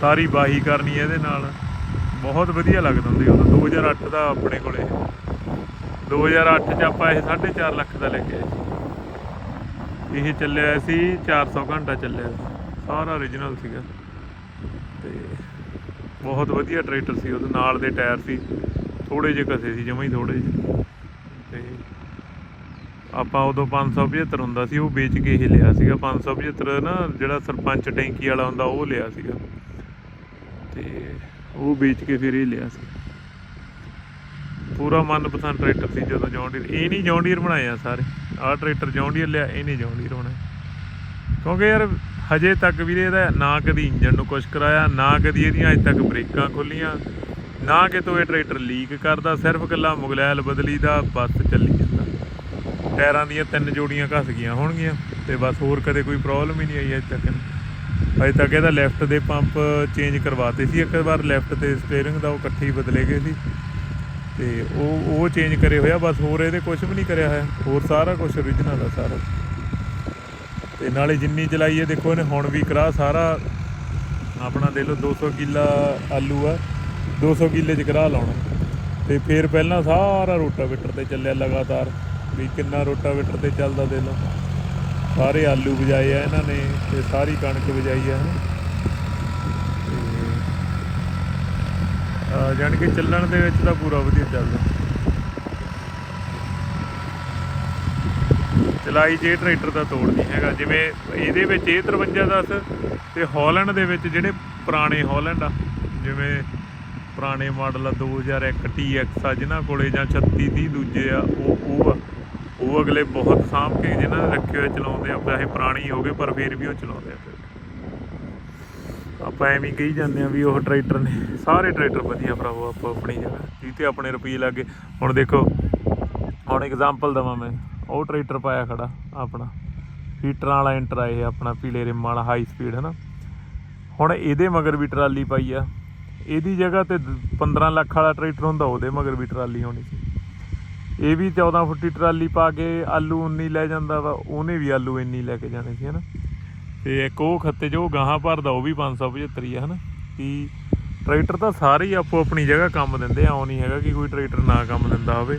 Speaker 1: ਸਾਰੀ ਬਾਹੀ ਕਰਨੀ ਇਹਦੇ ਨਾਲ। ਬਹੁਤ ਵਧੀਆ ਲੱਗਦਾ ਹੁੰਦੀ ਉਦੋਂ 2008 ਦਾ ਆਪਣੇ ਕੋਲੇ। 2008 ਚ ਆਪਾਂ ਇਹ 4.5 ਲੱਖ ਦਾ ਲੈ ਕੇ ਆਏ ਸੀ। ਇਹ ਚੱਲਿਆ ਸੀ 400 ਘੰਟਾ ਚੱਲਿਆ ਸੀ। ਸਾਰਾ origignal ਸੀਗਾ। ਤੇ ਬਹੁਤ ਵਧੀਆ ਟਰੈਕਟਰ ਸੀ, ਉਹਦੇ ਨਾਲ ਦੇ ਟਾਇਰ ਸੀ। ਥੋੜੇ ਜਿਹੇ ਘਸੇ ਸੀ, ਜਮਾਂ ਹੀ ਥੋੜੇ ਜਿਹੇ। ਤੇ ਆਪਾਂ ਉਦੋਂ 575 ਹੁੰਦਾ ਸੀ, ਉਹ ਵੇਚ ਕੇ ਹੀ ਲਿਆ ਸੀਗਾ। 575 ਨਾ, ਜਿਹੜਾ ਸਰਪੰਚ ਟੈਂਕੀ ਵਾਲਾ ਹੁੰਦਾ, ਉਹ ਲਿਆ ਸੀਗਾ। ਤੇ ਉਹ ਵੇਚ ਕੇ ਫਿਰ ਇਹ ਲਿਆ ਸੀ। ਪੂਰਾ ਮਨਪਸੰਦ ਟਰੈਕਟਰ ਸੀ ਜਦੋਂ ਜੌਂਡੀਅਰ ਇਹ ਨਹੀਂ ਜੌਂਡੀਅਰ ਆ ਸਾਰੇ। ਆਹ ਟਰੈਕਟਰ ਜੌਂਡੀਅਰ ਲਿਆ, ਇਹ ਨਹੀਂ ਜੌਂਡੀਅਰ ਬਣਾਇਆ ਕਿਉਂਕਿ ਯਾਰ ਹਜੇ ਤੱਕ ਵੀਰੇ ਇਹਦਾ ਨਾ ਕਦੀ ਇੰਜਨ ਨੂੰ ਕੁਛ ਕਰਾਇਆ, ਨਾ ਕਦੀ ਇਹਦੀਆਂ ਅਜੇ ਤੱਕ ਬ੍ਰੇਕਾਂ ਖੁੱਲੀਆਂ ਨਾ ਕਿਤੋਂ ਇਹ ਟਰੈਕਟਰ ਲੀਕ ਕਰਦਾ, ਸਿਰਫ ਕੱਲਾ ਮੁਗਲੈਲ ਬਦਲੀ ਦਾ ਬਸ ਚੱਲੀ ਜਾਂਦਾ। ਟਾਇਰਾਂ ਦੀਆਂ ਤਿੰਨ ਜੋੜੀਆਂ ਘਸ ਗਈਆਂ ਹੋਣਗੀਆਂ ਤੇ ਬਸ ਹੋਰ ਕਦੇ ਕੋਈ ਪ੍ਰੋਬਲਮ ਹੀ ਨਹੀਂ ਆਈ ਅਜੇ ਤੱਕ। ਅਜੇ ਤੱਕ ਇਹਦਾ ਲੈਫਟ ਦੇ ਪੰਪ ਚੇਂਜ ਕਰਵਾਤੇ ਸੀ, ਇੱਕ ਵਾਰ ਲੈਫਟ ਤੇ ਸਟੀਅਰਿੰਗ ਦਾ ਉਹ ਇਕੱਠੇ ਹੀ ਬਦਲੇ ਗਏ ਸੀ। ਤੇ ਉਹ ਉਹ ਚੇਂਜ ਕਰੇ ਹੋਇਆ, ਬਸ ਹੋਰ ਇਹਦੇ ਕੁਝ ਵੀ ਨਹੀਂ ਕਰਿਆ ਹੋਇਆ, ਹੋਰ ਸਾਰਾ ਕੁਝ origignal ਆ ਸਾਰਾ। ਤੇ ਨਾਲੇ ਜਿੰਨੀ ਚਲਾਈ ਹੈ, ਦੇਖੋ ਇਹਨੇ ਹੁਣ ਵੀ ਕਰਾ ਸਾਰਾ। ਆਪਣਾ ਦੇ ਲਓ 200 ਕਿੱਲਾ ਆਲੂ ਆ। 200 ਕਿੱਲੇ ਚ ਕਰਾ ਲਾਉਣਾ। ਤੇ ਫਿਰ ਪਹਿਲਾਂ ਸਾਰਾ ਰੋਟਾਵੇਟਰ ਤੇ ਚੱਲਿਆ ਲਗਾਤਾਰ, ਵੀ ਕਿੰਨਾ ਰੋਟਾਵੇਟਰ ਤੇ ਚੱਲਦਾ ਦੇ ਲਓ। ਸਾਰੇ ਆਲੂ ਬਜਾਏ ਆ ਇਹਨਾਂ ਨੇ ਤੇ ਸਾਰੀ ਕਣਕ ਬਜਾਈ ਆ ਹਨਾ ਤੇ ਕਿ ਚੱਲਣ ਦੇ ਵਿੱਚ ਤਾਂ ਪੂਰਾ ਵਧੀਆ ਚੱਲਦਾ। ਚਲਾਈ ਜੇ ਟਰੈਕਟਰ ਦਾ ਤੋੜ ਨਹੀਂ ਹੈਗਾ। ਜਿਵੇਂ ਇਹਦੇ ਵਿੱਚ ਇਹ 5310 ਤੇ ਹਾਲੈਂਡ ਦੇ ਵਿੱਚ ਜਿਹੜੇ ਪੁਰਾਣੇ ਹਾਲੈਂਡ ਆ, ਜਿਵੇਂ ਪੁਰਾਣੇ ਮਾਡਲ ਆ 2001 TX ਆ, ਜਿਨ੍ਹਾਂ ਕੋਲੇ ਜਾਂ 3630 ਦੂਜੇ ਆ, ਉਹ ਉਹ ਆ। ਉਹ ਅਗਲੇ ਬਹੁਤ ਸਾਂਭ ਕੇ ਜਿਹਨਾਂ ਨੇ ਰੱਖੇ ਹੋਏ ਚਲਾਉਂਦੇ ਆ, ਚਾਹੇ ਪੁਰਾਣੀ ਹੋ ਗਏ ਪਰ ਫਿਰ ਵੀ ਉਹ ਚਲਾਉਂਦੇ ਆ। ਫਿਰ ਆਪਾਂ ਐਵੇਂ ਕਹੀ ਜਾਂਦੇ ਆ ਵੀ ਉਹ ਟਰੈਕਟਰ ਨੇ, ਸਾਰੇ ਟਰੈਕਟਰ ਵਧੀਆ ਭਰਾਵੋ, ਆਪਾਂ ਆਪਣੀ ਜਗ੍ਹਾ। ਜਿੱਤੇ ਆਪਣੇ ਰੁਪਏ ਲੱਗੇ। ਹੁਣ ਦੇਖੋ, ਹੁਣ ਐਗਜ਼ਾਮਪਲ ਦਵਾਂ ਮੈਂ। ਉਹ ਟਰੈਕਟਰ ਪਾਇਆ ਖੜਾ, ਆਪਣਾ। ਹੀਟਰਾਂ ਵਾਲਾ ਇੰਟਰ ਆ ਇਹ, ਆਪਣਾ ਪੀਲੇ ਰਿਮ ਵਾਲਾ ਹਾਈ ਸਪੀਡ ਹੈ ਨਾ ਹੁਣ ਇਹਦੇ ਮਗਰ ਵੀ ਟਰਾਲੀ ਪਾਈ ਆ। ਇਹਦੀ ਜਗ੍ਹਾ ਤੇ ਦ- 15 ਲੱਖ ਵਾਲਾ ਟਰੈਕਟਰ ਹੁੰਦਾ, ਉਹਦੇ ਮਗਰ ਵੀ ਟਰਾਲੀ ਹੋਣੀ ਸੀ। ਇਹ ਵੀ 14 ਫੁੱਟੀ ਟਰਾਲੀ ਪਾ ਕੇ ਆਲੂ 19 ਲੈ ਜਾਂਦਾ ਵਾ, ਉਹਨੇ ਵੀ ਆਲੂ ਇੰਨੀ ਲੈ ਕੇ ਜਾਣੇ ਸੀ, ਹਨਾ। ਤੇ ਇੱਕ ਉਹ ਖੱਤੇ ਜੋ ਗਾਹਾਂ ਭਰਦਾ, ਉਹ ਵੀ 575 ਹੀ ਆ, ਹਨਾ। ਕਿ ਟਰੈਕਟਰ ਤਾਂ ਸਾਰੇ ਹੀ ਆਪੋ ਆਪਣੀ ਜਗ੍ਹਾ ਕੰਮ ਦਿੰਦੇ ਆ, ਉਹ ਨਹੀਂ ਹੈਗਾ ਕਿ ਕੋਈ ਟਰੈਕਟਰ ਨਾ ਕੰਮ ਦਿੰਦਾ ਹੋਵੇ।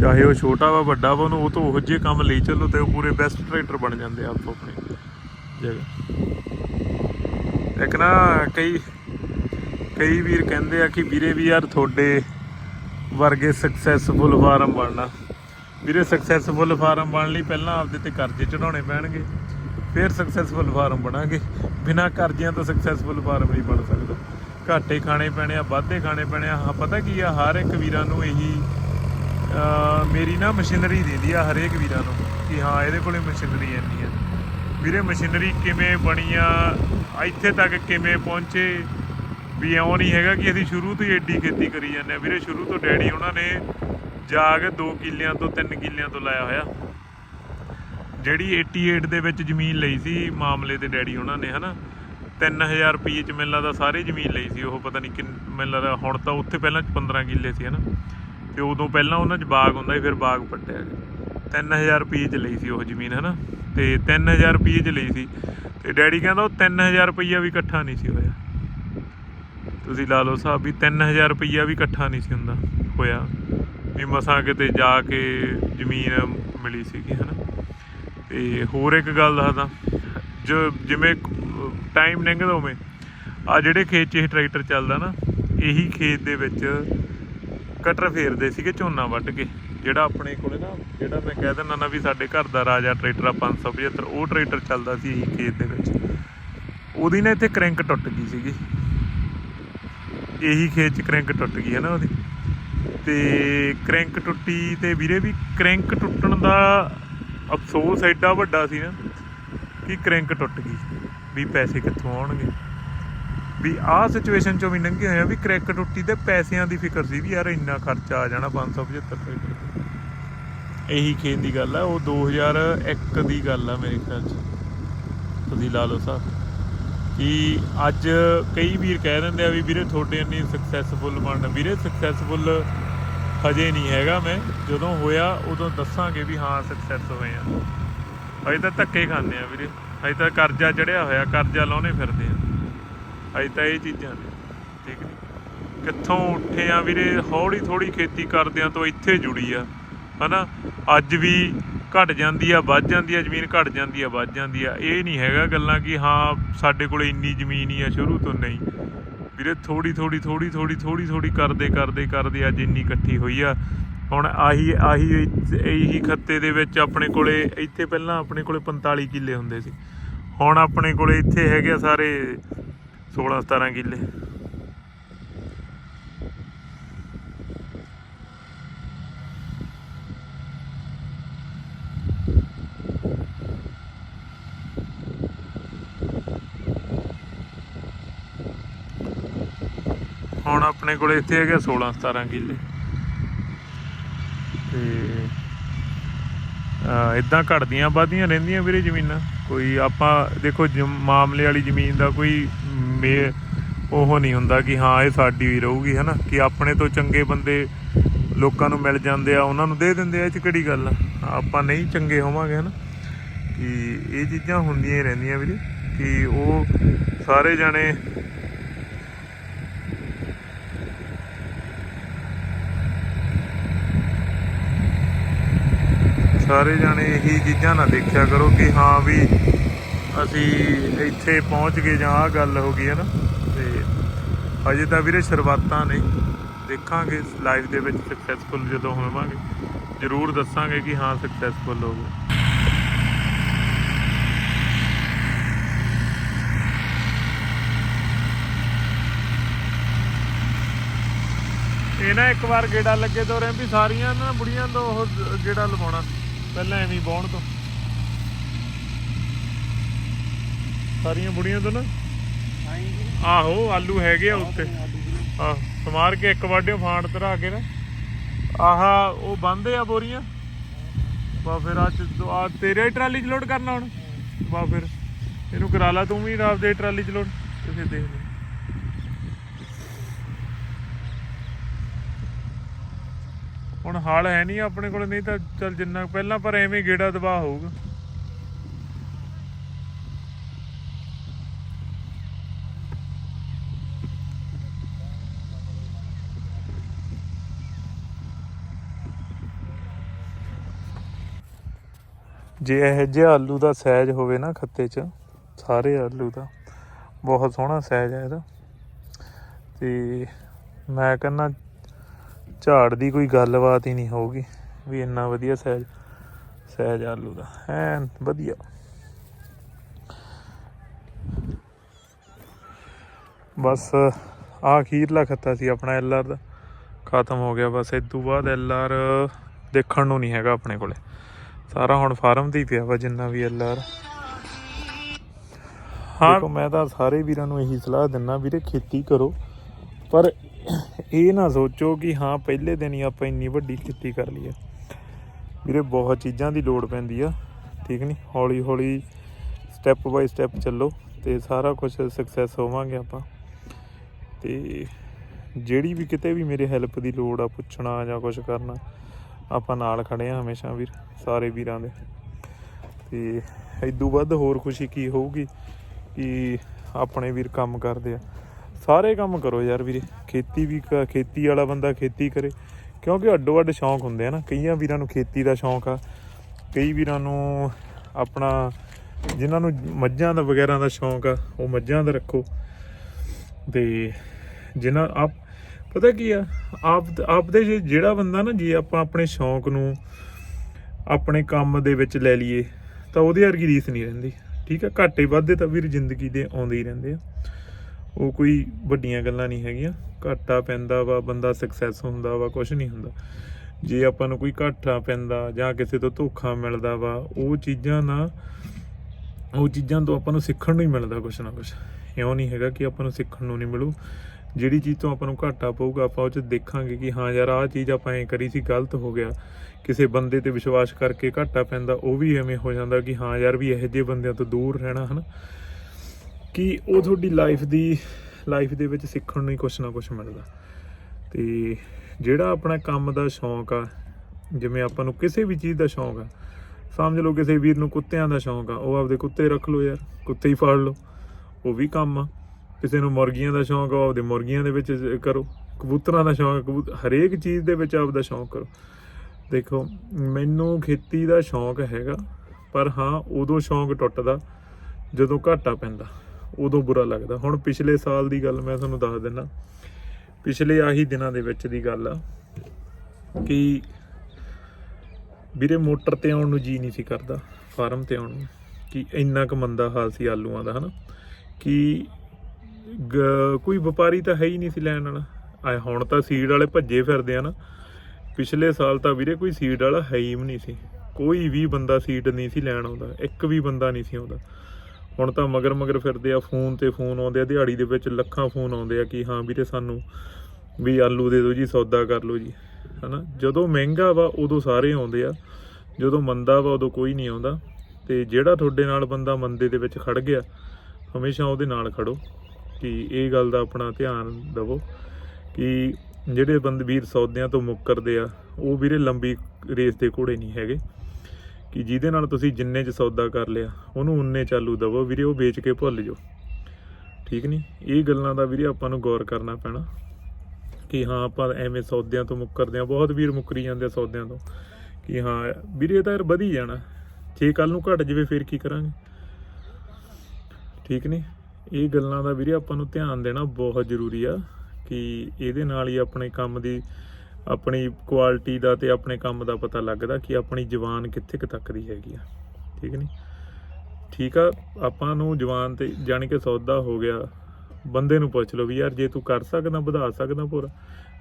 Speaker 1: ਚਾਹੇ ਉਹ ਛੋਟਾ ਵਾ, ਵੱਡਾ ਵਾ, ਉਹਨੂੰ ਉਹ ਤੋਂ ਉਹੋ ਜਿਹੇ ਕੰਮ ਲਈ ਚੱਲੋ ਤੇ ਉਹ ਪੂਰੇ ਬੈਸਟ ਟਰੈਕਟਰ ਬਣ ਜਾਂਦੇ ਆ ਆਪੋ ਆਪਣੀ ਜਗ੍ਹਾ। ਇੱਕ ਨਾ ਕਈ ਕਈ ਵੀਰ ਕਹਿੰਦੇ ਆ ਕਿ ਵੀਰੇ ਵੀ ਯਾਰ ਤੁਹਾਡੇ ਵਰਗੇ ਸਕਸੈਸਫੁਲ ਫਾਰਮ ਬਣਨਾ। ਵੀਰੇ ਸਕਸੈਸਫੁਲ ਫਾਰਮ ਬਣਨ ਲਈ ਪਹਿਲਾਂ ਆਪਦੇ ਤੇ ਕਰਜ਼ੇ ਚੜਾਉਣੇ ਪੈਣਗੇ, ਫਿਰ ਸਕਸੈਸਫੁਲ ਫਾਰਮ ਬਣਾਂਗੇ। ਬਿਨਾਂ ਕਰਜ਼ਿਆਂ ਤੋਂ ਸਕਸੈਸਫੁਲ ਫਾਰਮ ਨਹੀਂ ਬਣ ਸਕਦਾ। ਘਾਟੇ ਖਾਣੇ ਪੈਣੇ ਆ, ਵਾਧੇ ਖਾਣੇ ਪੈਣੇ ਆ। ਹਾਂ, ਪਤਾ ਕੀ ਆ, ਹਰ ਇੱਕ ਵੀਰਾਂ ਨੂੰ ਇਹੀ ਮੇਰੀ ਨਾ ਮਸ਼ੀਨਰੀ ਦਿੰਦੀ ਆ ਹਰੇਕ ਵੀਰਾਂ ਨੂੰ, ਕਿ ਹਾਂ, ਇਹਦੇ ਕੋਲੇ ਮਸ਼ੀਨਰੀ ਇੰਨੀ ਆ। ਵੀਰੇ, ਮਸ਼ੀਨਰੀ ਕਿਵੇਂ ਬਣੀ ਆ? ਇੱਥੇ ਤੱਕ ਕਿਵੇਂ ਪਹੁੰਚੇ? ਵੀ ਇਉਂ ਨਹੀਂ ਹੈਗਾ ਕਿ ਅਸੀਂ ਸ਼ੁਰੂ ਤੋਂ ਹੀ ਏਡੀ ਖੇਤੀ ਕਰੀ ਜਾਂਦੇ ਆ। ਵੀਰੇ, ਸ਼ੁਰੂ ਤੋਂ ਡੈਡੀ ਉਹਨਾਂ ਨੇ ਜਾ ਕੇ 2 ਕਿੱਲਿਆਂ ਤੋਂ 3 ਕਿੱਲਿਆਂ ਤੋਂ ਲਾਇਆ ਹੋਇਆ। ਜਿਹੜੀ 88 ਦੇ ਵਿੱਚ ਜ਼ਮੀਨ ਲਈ ਸੀ, ਮਾਮਲੇ ਤੇ ਡੈਡੀ ਉਹਨਾਂ ਨੇ, ਹਨਾ? 3000 ਰੁਪਏ ਚ ਮੈਨੂੰ ਲੱਗਦਾ ਸਾਰੀ ਜ਼ਮੀਨ ਲਈ ਸੀ, ਉਹ ਪਤਾ ਨਹੀਂ ਕਿ ਮੈਨੂੰ ਲੱਗਦਾ ਹੁਣ ਤਾਂ ਉੱਥੇ ਪਹਿਲਾਂ 15 ਕਿੱਲੇ ਸੀ, ਹਨਾ? ਤੇ ਉਦੋਂ ਪਹਿਲਾਂ ਉਹਨਾਂ 'ਚ ਬਾਗ ਹੁੰਦਾ ਸੀ, ਫਿਰ ਬਾਗ ਪੱਟਿਆ ਗਿਆ। 3000 ਰੁਪਏ ਚ ਲਈ ਸੀ ਉਹ ਜ਼ਮੀਨ, ਹਨਾ? ਤੇ 3000 ਰੁਪਏ ਚ ਲਈ ਸੀ। ਤੇ ਡੈਡੀ ਕਹਿੰਦਾ ਉਹ 3000 ਰੁਪਈਆ ਵੀ ਇਕੱਠਾ ਨਹੀਂ ਸੀ ਹੋਇਆ। ਤੁਸੀਂ ਲਾ ਲਓ ਸਾਹਿਬ ਵੀ 3000 ਰੁਪਈਆ ਵੀ ਇਕੱਠਾ ਨਹੀਂ ਸੀ ਹੁੰਦਾ, ਹੋਇਆ। ਵੀ ਮਸਾਂ ਕਿਤੇ ਜਾ ਕੇ ਜ਼ਮੀਨ ਮਿਲੀ ਸੀਗੀ, ਹਨਾ? ਤੇ ਹੋਰ ਇੱਕ ਗੱਲ ਦੱਸਦਾ, ਜੋ, ਜਿਵੇਂ ਟਾਈਮ ਲੰਘਦਾ ਉਵੇਂ। ਆ ਜਿਹੜੇ ਖੇਤ 'ਚ ਇਹ ਟਰੈਕਟਰ ਚੱਲਦਾ ਨਾ, ਇਹੀ ਖੇਤ ਦੇ ਵਿੱਚ ਕਟਰ ਫੇਰਦੇ ਸੀਗੇ ਝੋਨਾ ਵੱਢ ਕੇ। ਜਿਹੜਾ ਆਪਣੇ ਕੋਲੇ ਨਾ, ਜਿਹੜਾ ਮੈਂ ਕਹਿ ਦਿੰਦਾ ਨਾ ਵੀ ਸਾਡੇ ਘਰ ਦਾ ਰਾਜਾ ਟਰੈਕਟਰ ਆ 575 ਉਹ ਟਰੈਕਟਰ ਚੱਲਦਾ ਸੀ ਇਹੀ ਖੇਤ ਦੇ ਵਿੱਚ। ਉਹਦੀ ਨਾ ਇੱਥੇ ਕ੍ਰੈਂਕ ਟੁੱਟ ਗਈ ਸੀਗੀ। ਇਹੀ ਖੇਤ 'ਚ ਕ੍ਰੈਂਕ ਟੁੱਟ ਗਈ ਹੈ ਨਾ ਉਹਦੀ। ਤੇ ਕ੍ਰੈਂਕ ਟੁੱਟੀ ਤੇ ਵੀਰੇ ਵੀ ਕ੍ਰੈਂਕ ਟੁੱਟਣ ਦਾ ਅਫਸੋਸ ਐਡਾ ਵੱਡਾ ਸੀ ਨਾ, ਕਿ ਕ੍ਰੈਂਕ ਟੁੱਟ ਗਈ। ਵੀ ਪੈਸੇ ਕਿੱਥੋਂ ਆਉਣਗੇ? ਵੀ ਆਹ ਸਿਚੁਏਸ਼ਨ ਚੋਂ ਵੀ ਲੰਘੇ ਹੋਏ ਆ ਵੀ ਕ੍ਰੈਂਕ ਟੁੱਟੀ ਤੇ ਪੈਸਿਆਂ ਦੀ ਫਿਕਰ ਸੀ ਵੀ ਯਾਰ ਇੰਨਾ ਖਰਚਾ ਆ ਜਾਣਾ 575 ਰੁਪਏ ਇਹੀ ਖੇਤ ਦੀ ਗੱਲ ਆ, ਉਹ 2001 ਦੀ ਗੱਲ ਆ ਮੇਰੇ ਖਿਆਲ ਚ। ਤੁਸੀਂ ਲਾ ਲਓ ਸਾਹਿਬ ਕਿ ਅੱਜ ਕਈ ਵੀਰ ਕਹਿ ਦਿੰਦੇ ਆ ਵੀ ਵੀਰੇ ਤੁਹਾਡੇ ਇੰਨੀ ਸਕਸੈਸਫੁਲ ਬਣ, ਵੀਰੇ ਸਕਸੈਸਫੁਲ ਹਜੇ ਨਹੀਂ ਹੈਗਾ ਮੈਂ। ਜਦੋਂ ਹੋਇਆ ਉਦੋਂ ਦੱਸਾਂਗੇ ਵੀ ਹਾਂ ਸਕਸੈਸ ਹੋਏ ਆ। ਅਜੇ ਤਾਂ ਧੱਕੇ ਖਾਂਦੇ ਆ ਵੀਰੇ। ਹਜੇ ਤਾਂ ਕਰਜ਼ਾ ਚੜਿਆ ਹੋਇਆ, ਕਰਜ਼ਾ ਲਾਉਣੇ ਫਿਰਦੇ ਆ। ਅਜੇ ਤਾਂ ਇਹ ਚੀਜ਼ਾਂ ਨੇ, ਠੀਕ ਨੇ। ਕਿੱਥੋਂ ਉੱਠੇ ਆ ਵੀਰੇ? ਹੌਲੀ ਥੋੜੀ ਖੇਤੀ ਕਰਦਿਆਂ ਤੋਂ ਇੱਥੇ ਜੁੜੀ ਆ, ਹਨਾ? ਅੱਜ ਵੀ ਘਟ ਜਾਂਦੀ ਆ, ਵੱਧ ਜਾਂਦੀ ਆ, ਜ਼ਮੀਨ ਘਟ ਜਾਂਦੀ ਆ, ਵੱਧ ਜਾਂਦੀ ਆ। ਇਹ ਨਹੀਂ ਹੈਗਾ ਗੱਲਾਂ ਕਿ ਹਾਂ, ਸਾਡੇ ਕੋਲ ਇੰਨੀ ਜ਼ਮੀਨ ਹੀ ਆ ਸ਼ੁਰੂ ਤੋਂ ਨਹੀਂ। ਵੀਰੇ ਥੋੜੀ ਥੋੜੀ ਥੋੜੀ ਥੋੜੀ ਥੋੜੀ ਥੋੜੀ ਕਰਦੇ ਕਰਦੇ ਕਰਦੇ ਅੱਜ ਇੰਨੀ ਇਕੱਠੀ ਹੋਈ ਆ। ਹੁਣ ਆਹੀ ਆਹੀ ਇਹੀ ਖੱਤੇ ਦੇ ਵਿੱਚ ਆਪਣੇ ਕੋਲੇ, ਇੱਥੇ ਪਹਿਲਾਂ ਆਪਣੇ ਕੋਲੇ 45 ਕਿੱਲੇ ਹੁੰਦੇ ਸੀ। ਹੁਣ ਆਪਣੇ ਕੋਲੇ ਇੱਥੇ ਹੈਗੇ ਆ ਸਾਰੇ 16 17 ਕਿੱਲੇ। ਹੁਣ ਆਪਣੇ ਕੋਲੇ ਇੱਥੇ ਹੈਗੇ 16 17 ਕਿੱਲੇ। ਤੇ ਇਦਾਂ ਘਟਦੀਆਂ ਵੱਧਦੀਆਂ ਰਹਿੰਦੀਆਂ ਵੀਰੇ ਜ਼ਮੀਨਾਂ। ਕੋਈ ਆਪਾਂ, ਦੇਖੋ ਜਮ- ਮਾਮਲੇ ਵਾਲੀ ਜ਼ਮੀਨ ਦਾ ਕੋਈ ਮੇ, ਉਹ ਨਹੀਂ ਹੁੰਦਾ ਕਿ ਹਾਂ, ਇਹ ਸਾਡੀ ਹੀ ਰਹੂਗੀ, ਹਨਾ? ਕਿ ਆਪਣੇ ਤੋਂ ਚੰਗੇ ਬੰਦੇ ਲੋਕਾਂ ਨੂੰ ਮਿਲ ਜਾਂਦੇ ਆ, ਉਹਨਾਂ ਨੂੰ ਦੇ ਦਿੰਦੇ ਆ, ਇਹ ਚ ਕਿਹੜੀ ਗੱਲ ਆ? ਆਪਾਂ ਨਹੀਂ ਚੰਗੇ ਹੋਵਾਂਗੇ, ਹਨਾ? ਕਿ ਇਹ ਚੀਜ਼ਾਂ ਹੁੰਦੀਆਂ ਹੀ ਰਹਿੰਦੀਆਂ ਵੀਰੇ, ਕਿ ਉਹ ਸਾਰੇ ਜਾਣੇ ਸਾਰੇ ਜਾਣੇ ਇਹੀ ਚੀਜ਼ਾਂ ਨਾ ਦੇਖਿਆ ਕਰੋ ਕਿ ਹਾਂ ਵੀ ਅਸੀਂ ਇੱਥੇ ਪਹੁੰਚ ਗਏ ਜਾਂ ਆਹ ਗੱਲ ਹੋ ਗਈ ਹੈ ਨਾ। ਤੇ ਅਜੇ ਤਾਂ ਵੀਰੇ ਸ਼ੁਰੂਆਤਾਂ ਨੇ। ਦੇਖਾਂਗੇ ਲਾਈਫ ਦੇ ਵਿੱਚ ਸਕਸੈਸਫੁਲ ਜਦੋਂ ਹੋਵਾਂਗੇ। ਜ਼ਰੂਰ ਦੱਸਾਂਗੇ ਕਿ ਹਾਂ ਸਕਸੈਸਫੁਲ ਹੋ ਗਏ। ਇਹ ਨਾ ਇੱਕ ਵਾਰ ਗੇੜਾ ਲੱਗੇ ਤੋਂ ਰਹੇ ਵੀ ਸਾਰੀਆਂ ਨਾ ਬੁੜੀਆਂ ਤੋਂ ਉਹ ਗੇੜਾ ਲਵਾਉਣਾ। ਪਹਿਲਾਂ ਐਵੇਂ ਹੀ ਤੋਂ। ਸਾਰੀਆਂ ਬੁੜੀਆਂ ਤੋਂ ਨਾ। ਆਹੋ, ਆਲੂ ਹੈਗੇ ਆ ਉੱਤੇ। ਆਹ, ਸਮਾਰ ਕੇ ਇੱਕ ਵਾਢਿਓ ਫਾਂਡ ਧਰਾ ਕੇ ਨਾ। ਆਹਾ, ਉਹ ਬੰਦੇ ਆ ਬੋਰੀਆਂ। ਬਾ ਫਿਰ ਅੱਜ ਆ ਤੇਰੇ ਟਰਾਲੀ 'ਚ ਲੋਡ ਕਰਨਾ ਹੁਣ। ਬਾ ਫਿਰ ਇਹਨੂੰ ਕਰਾ ਲਾ ਤੂੰ ਵੀ, ਆਪਦੇ ਟਰਾਲੀ 'ਚ ਲੋਡ। ਤੇ ਫਿਰ ਦੇਖ ਲੈ ਹੁਣ ਹਾਲ ਹੈ ਨਹੀਂ ਆਪਣੇ ਕੋਲ, ਨਹੀਂ ਤਾਂ ਚੱਲ ਜਿੰਨਾ ਪਹਿਲਾਂ, ਪਰ ਐਵੇਂ ਗੇੜਾ ਦਬਾ ਹੋਊਗਾ। ਜੇ ਇਹ ਜਿਹਾ ਆਲੂ ਦਾ ਸਾਈਜ਼ ਹੋਵੇ ਨਾ ਖੱਤੇ 'ਚ, ਸਾਰੇ ਆਲੂ ਦਾ, ਬਹੁਤ ਸੋਹਣਾ ਸਾਈਜ਼ ਹੈ ਇਹਦਾ। ਤੇ ਮੈਂ ਕਹਿੰਦਾ ਝਾੜ ਦੀ ਕੋਈ ਗੱਲਬਾਤ ਹੀ ਨਹੀਂ ਹੋਊਗੀ ਵੀ ਇੰਨਾ ਵਧੀਆ ਸਾਈਜ਼ ਸਾਈਜ਼ ਆਲੂ ਦਾ। ਐਨ ਵਧੀਆ। ਬਸ ਆਹ ਅਖੀਰਲਾ ਖੱਤਾ ਸੀ ਆਪਣਾ ਐਲਆਰ ਦਾ। ਖਤਮ ਹੋ ਗਿਆ ਬਸ। ਇਸ ਤੋਂ ਬਾਅਦ ਐਲਆਰ ਦੇਖਣ ਨੂੰ ਨਹੀਂ ਹੈਗਾ ਆਪਣੇ ਕੋਲੇ। ਸਾਰਾ ਹੁਣ ਫਾਰਮ ਤੇ ਹੀ ਪਿਆ ਵਾ ਜਿੰਨਾ ਵੀ ਐਲਆਰ। ਹਾਂ। ਦੇਖੋ ਮੈਂ ਤਾਂ ਸਾਰੇ ਵੀਰਾਂ ਨੂੰ ਇਹੀ ਸਲਾਹ ਦਿੰਦਾ ਵੀਰੇ ਖੇਤੀ ਕਰੋ। ਪਰ ਇਹ ਨਾ ਸੋਚੋ ਕਿ ਹਾਂ, ਪਹਿਲੇ ਦਿਨ ਹੀ ਆਪਾਂ ਇੰਨੀ ਵੱਡੀ ਖੇਤੀ ਕਰ ਲਈ ਆ। ਵੀਰੇ, ਬਹੁਤ ਚੀਜ਼ਾਂ ਦੀ ਲੋੜ ਪੈਂਦੀ ਆ, ਠੀਕ ਨਹੀਂ ਹੌਲੀ ਹੌਲੀ ਸਟੈਪ ਬਾਈ ਸਟੈਪ ਚੱਲੋ ਤੇ ਸਾਰਾ ਕੁਝ ਸਕਸੈਸ ਹੋਵਾਂਗੇ ਆਪਾਂ। ਤੇ ਜਿਹੜੀ ਵੀ ਕਿਤੇ ਵੀ ਮੇਰੇ ਹੈਲਪ ਦੀ ਲੋੜ ਆ, ਪੁੱਛਣਾ ਜਾਂ ਕੁਝ ਕਰਨਾ, ਆਪਾਂ ਨਾਲ ਖੜੇ ਆ ਹਮੇਸ਼ਾ ਵੀਰ, ਸਾਰੇ ਵੀਰਾਂ ਦੇ। ਤੇ ਇਦੋਂ ਵੱਧ ਹੋਰ ਖੁਸ਼ੀ ਕੀ ਹੋਊਗੀ ਕਿ ਆਪਣੇ ਵੀਰ ਕੰਮ ਕਰਦੇ ਆ। ਸਾਰੇ ਕੰਮ ਕਰੋ ਯਾਰ ਵੀਰੇ। ਖੇਤੀ ਵੀ ਕ- ਖੇਤੀ ਵਾਲਾ ਬੰਦਾ ਖੇਤੀ ਕਰੇ। ਕਿਉਂਕਿ ਅੱਡੋ ਅੱਡ ਸ਼ੌਂਕ ਹੁੰਦੇ ਆ ਨਾ। ਕਈਆਂ ਵੀਰਾਂ ਨੂੰ ਖੇਤੀ ਦਾ ਸ਼ੌਂਕ ਆ। ਕਈ ਵੀਰਾਂ ਨੂੰ ਆਪਣਾ ਜਿਨ੍ਹਾਂ ਨੂੰ ਮੱਝਾਂ ਦਾ, ਵਗੈਰਾ ਦਾ ਸ਼ੌਂਕ ਆ, ਉਹ ਮੱਝਾਂ ਦਾ ਰੱਖੋ। ਤੇ ਜਿਨ੍ਹਾਂ ਆਪ, ਪਤਾ ਕੀ ਆ? ਆਪ, ਆਪਦੇ ਜੇ- ਜਿਹੜਾ ਬੰਦਾ ਨਾ, ਜੇ ਆਪਾਂ ਆਪਣੇ ਸ਼ੌਂਕ ਨੂੰ ਆਪਣੇ ਕੰਮ ਦੇ ਵਿੱਚ ਲੈ ਲਈਏ, ਤਾਂ ਉਹਦੇ ਵਰਗੀ ਰੀਸ ਨਹੀਂ ਰਹਿੰਦੀ। ਠੀਕ ਆ? ਘਾਟੇ ਵਾਧੇ ਤਾਂ ਵੀਰ ਜ਼ਿੰਦਗੀ ਦੇ ਆਉਂਦੇ ਹੀ ਰਹਿੰਦੇ ਆ। ਉਹ ਕੋਈ ਵੱਡੀਆਂ ਗੱਲਾਂ ਨਹੀਂ ਹੈਗੀਆਂ। ਘਾਟਾ ਪੈਂਦਾ ਵਾ, ਬੰਦਾ ਸਕਸੈਸ ਹੁੰਦਾ ਵਾ ਕੁਝ ਨਹੀਂ ਹੁੰਦਾ। ਜੇ ਆਪਾਂ ਨੂੰ ਕੋਈ ਘਾਟਾ ਪੈਂਦਾ ਜਾਂ ਕਿਸੇ ਤੋਂ ਧੋਖਾ ਮਿਲਦਾ ਵਾ, ਉਹ ਚੀਜ਼ਾਂ ਨਾ, ਉਹ ਚੀਜ਼ਾਂ ਤੋਂ ਆਪਾਂ ਨੂੰ ਸਿੱਖਣ ਨੂੰ ਹੀ ਮਿਲਦਾ ਕੁਝ ਨਾ ਕੁਝ ਇਉਂ ਨਹੀਂ ਹੈਗਾ ਕਿ ਆਪਾਂ ਨੂੰ ਸਿੱਖਣ ਨੂੰ ਨਹੀਂ ਮਿਲੂ। ਜਿਹੜੀ ਚੀਜ਼ ਤੋਂ ਆਪਾਂ ਨੂੰ ਘਾਟਾ ਪਊਗਾ, ਆਪਾਂ ਉਹ ਚ ਦੇਖਾਂਗੇ ਕਿ ਹਾਂ ਯਾਰ, ਆਹ ਚੀਜ਼ ਆਪਾਂ ਐ ਕਰੀ ਸੀ, ਗਲਤ ਹੋ ਗਿਆ। ਕਿਸੇ ਬੰਦੇ ਤੇ ਵਿਸ਼ਵਾਸ ਕਰਕੇ ਘਾਟਾ ਪੈਂਦਾ, ਉਹ ਵੀ ਐਵੇਂ ਹੋ ਜਾਂਦਾ ਕਿ ਹਾਂ ਯਾਰ, ਵੀ ਇਹੋ ਜਿਹੇ ਬੰਦਿਆਂ ਤੋਂ ਦੂਰ ਰਹਿਣਾ, ਹਨ? ਕਿ ਉਹ ਤੁਹਾਡੀ ਲਾਈਫ ਦੀ ਲਾਈਫ ਦੇ ਵਿੱਚ ਸਿੱਖਣ ਨੂੰ ਹੀ ਕੁਝ ਨਾ ਕੁਝ ਮਿਲਦਾ। ਤੇ ਜਿਹੜਾ ਆਪਣਾ ਕੰਮ ਦਾ ਸ਼ੌਂਕ ਆ ਜਿਵੇਂ ਆਪਾਂ ਨੂੰ ਕਿਸੇ ਵੀ ਚੀਜ਼ ਦਾ ਸ਼ੌਂਕ ਆ ਸਮਝ ਲਓ ਕਿਸੇ ਵੀਰ ਨੂੰ ਕੁੱਤਿਆਂ ਦਾ ਸ਼ੌਂਕ ਆ ਉਹ ਆਪਦੇ ਕੁੱਤੇ ਰੱਖ ਲਓ ਯਾਰ ਕੁੱਤੇ ਹੀ ਫੜ ਲਓ ਉਹ ਵੀ ਕੰਮ ਆ। ਕਿਸੇ ਨੂੰ ਮੁਰਗੀਆਂ ਦਾ ਸ਼ੌਂਕ ਆ ਉਹ ਆਪਦੇ ਮੁਰਗੀਆਂ ਦੇ ਵਿੱਚ ਕਰੋ ਕਬੂਤਰਾਂ ਦਾ ਸ਼ੌਂਕ ਆ, ਹਰੇਕ ਚੀਜ਼ ਦੇ ਵਿੱਚ ਆਪਦਾ ਸ਼ੌਂਕ ਕਰੋ। ਦੇਖੋ ਮੈਨੂੰ ਖੇਤੀ ਦਾ ਸ਼ੌਂਕ ਹੈਗਾ ਪਰ ਹਾਂ ਉਦੋਂ ਸ਼ੌਂਕ ਟੁੱਟਦਾ ਜਦੋਂ ਘਾਟਾ ਪੈਂਦਾ। ਉਦੋਂ ਬੁਰਾ ਲੱਗਦਾ। ਹੁਣ ਪਿਛਲੇ ਸਾਲ ਦੀ ਗੱਲ ਮੈਂ ਤੁਹਾਨੂੰ ਦੱਸ ਦਿੰਦਾ ਪਿਛਲੇ ਆਹੀ ਦਿਨਾਂ ਦੇ ਵਿੱਚ ਦੀ ਗੱਲ ਆ ਕਿ ਵੀਰੇ ਮੋਟਰ ਤੇ ਆਉਣ ਨੂੰ ਜੀ ਨਹੀਂ ਸੀ ਕਰਦਾ, ਫਾਰਮ ਤੇ ਆਉਣ ਨੂੰ। ਕਿ ਇੰਨਾ ਕੁ ਮੰਦਾ ਹਾਲ ਸੀ ਆਲੂਆਂ ਦਾ, ਹਨਾ। ਕਿ ਕੋਈ ਵਪਾਰੀ ਤਾਂ ਹੈ ਹੀ ਨਹੀਂ ਸੀ ਲੈਣ ਵਾਲਾ। ਆ ਹੁਣ ਤਾਂ ਸੀਡ ਵਾਲੇ ਭੱਜੇ ਫਿਰਦੇ ਆ ਨਾ। ਪਿਛਲੇ ਸਾਲ ਤਾਂ ਵੀਰੇ ਕੋਈ ਸੀਡ ਵਾਲਾ ਹੈ ਹੀ ਨਹੀਂ ਸੀ। ਕੋਈ ਵੀ ਬੰਦਾ ਸੀਡ ਨਹੀਂ ਸੀ ਲੈਣ ਆਉਂਦਾ, ਇੱਕ ਵੀ ਬੰਦਾ ਨਹੀਂ ਸੀ ਆਉਂਦਾ। ਹੁਣ ਤਾਂ ਮਗਰ ਮਗਰ ਫਿਰਦੇ ਆ, ਫੋਨ ਤੇ ਫੋਨ ਆਉਂਦੇ ਆ, ਦਿਹਾੜੀ ਦੇ ਵਿੱਚ ਲੱਖਾਂ ਫੋਨ ਆਉਂਦੇ ਆ ਕਿ ਹਾਂ ਵੀਰੇ ਸਾਨੂੰ ਵੀ ਆਲੂ ਦੇ ਦਿਓ ਜੀ, ਸੌਦਾ ਕਰ ਲਓ ਜੀ, ਹਨਾ? ਜਦੋਂ ਮਹਿੰਗਾ ਵਾ, ਉਦੋਂ ਸਾਰੇ ਆਉਂਦੇ ਆ, ਜਦੋਂ ਮੰਦਾ ਵਾ, ਉਦੋਂ ਕੋਈ ਨਹੀਂ ਆਉਂਦਾ। ਤੇ ਜਿਹੜਾ ਤੁਹਾਡੇ ਨਾਲ ਬੰਦਾ ਮੰਦੇ ਦੇ ਵਿੱਚ ਖੜ ਗਿਆ, ਹਮੇਸ਼ਾ ਉਹਦੇ ਨਾਲ ਖੜੋ, ਕਿ ਇਹ ਗੱਲ ਦਾ ਆਪਣਾ ਧਿਆਨ ਦਿਵੋ ਕਿ ਜਿਹੜੇ ਬੰਦੇ ਵੀਰ ਸੌਦਿਆਂ ਤੋਂ ਮੁੱਕਰਦੇ ਆ, ਉਹ ਵੀਰੇ ਲੰਬੀ ਰੇਸ ਦੇ ਘੋੜੇ ਨਹੀਂ ਹੈਗੇ। ਕਿ ਜਿਹਦੇ ਨਾਲ ਤੁਸੀਂ ਜਿੰਨੇ ਚ ਸੌਦਾ ਕਰ ਲਿਆ, ਉਹਨੂੰ ਉਨੇ ਚਾਲੂ ਦਵੋ ਵੀਰੇ, ਉਹ ਵੇਚ ਕੇ ਭੁੱਲ ਜਾਓ। ਠੀਕ ਨਹੀਂ ਇਹ ਗੱਲਾਂ ਦਾ ਵੀਰੇ ਆਪਾਂ ਨੂੰ ਗੌਰ ਕਰਨਾ ਪੈਣਾ ਕਿ ਹਾਂ, ਆਪਾਂ ਐਵੇਂ ਸੌਦਿਆਂ ਤੋਂ ਮੁੱਕਰਦੇ ਆ ਬਹੁਤ ਵੀਰ ਮੁੱਕਰੀ ਜਾਂਦੇ ਆ ਸੌਦਿਆਂ ਤੋਂ ਕਿ ਹਾਂ, ਵੀਰੇ ਇਹ ਤਾਂ ਯਾਰ ਵਧੀ ਜਾਣਾ। ਜੇ ਕੱਲ ਨੂੰ ਘਟ ਜਾਵੇ, ਫਿਰ ਕੀ ਕਰਾਂਗੇ? ਠੀਕ ਨਹੀਂ ਇਹ ਗੱਲਾਂ ਦਾ ਵੀਰੇ ਆਪਾਂ ਨੂੰ ਧਿਆਨ ਦੇਣਾ ਬਹੁਤ ਜ਼ਰੂਰੀ ਆ ਕਿ ਇਹਦੇ ਨਾਲ ਹੀ ਆਪਣੇ ਕੰਮ ਦੀ ਆਪਣੀ ਕੁਆਲਿਟੀ ਦਾ ਤੇ ਆਪਣੇ ਕੰਮ ਦਾ ਪਤਾ ਲੱਗਦਾ ਕਿ ਆਪਣੀ ਜ਼ੁਬਾਨ ਕਿੱਥੇ ਕੁ ਤੱਕ ਦੀ ਹੈਗੀ ਆ। ਠੀਕ ਨਹੀਂ ਠੀਕ ਆ, ਆਪਾਂ ਨੂੰ ਜ਼ੁਬਾਨ ਤੇ ਜਾਣੀ ਕਿ ਸੌਦਾ ਹੋ ਗਿਆ। ਬੰਦੇ ਨੂੰ ਪੁੱਛ ਲਓ ਵੀ ਯਾਰ ਜੇ ਤੂੰ ਕਰ ਸਕਦਾ, ਵਧਾ ਸਕਦਾ ਪੂਰਾ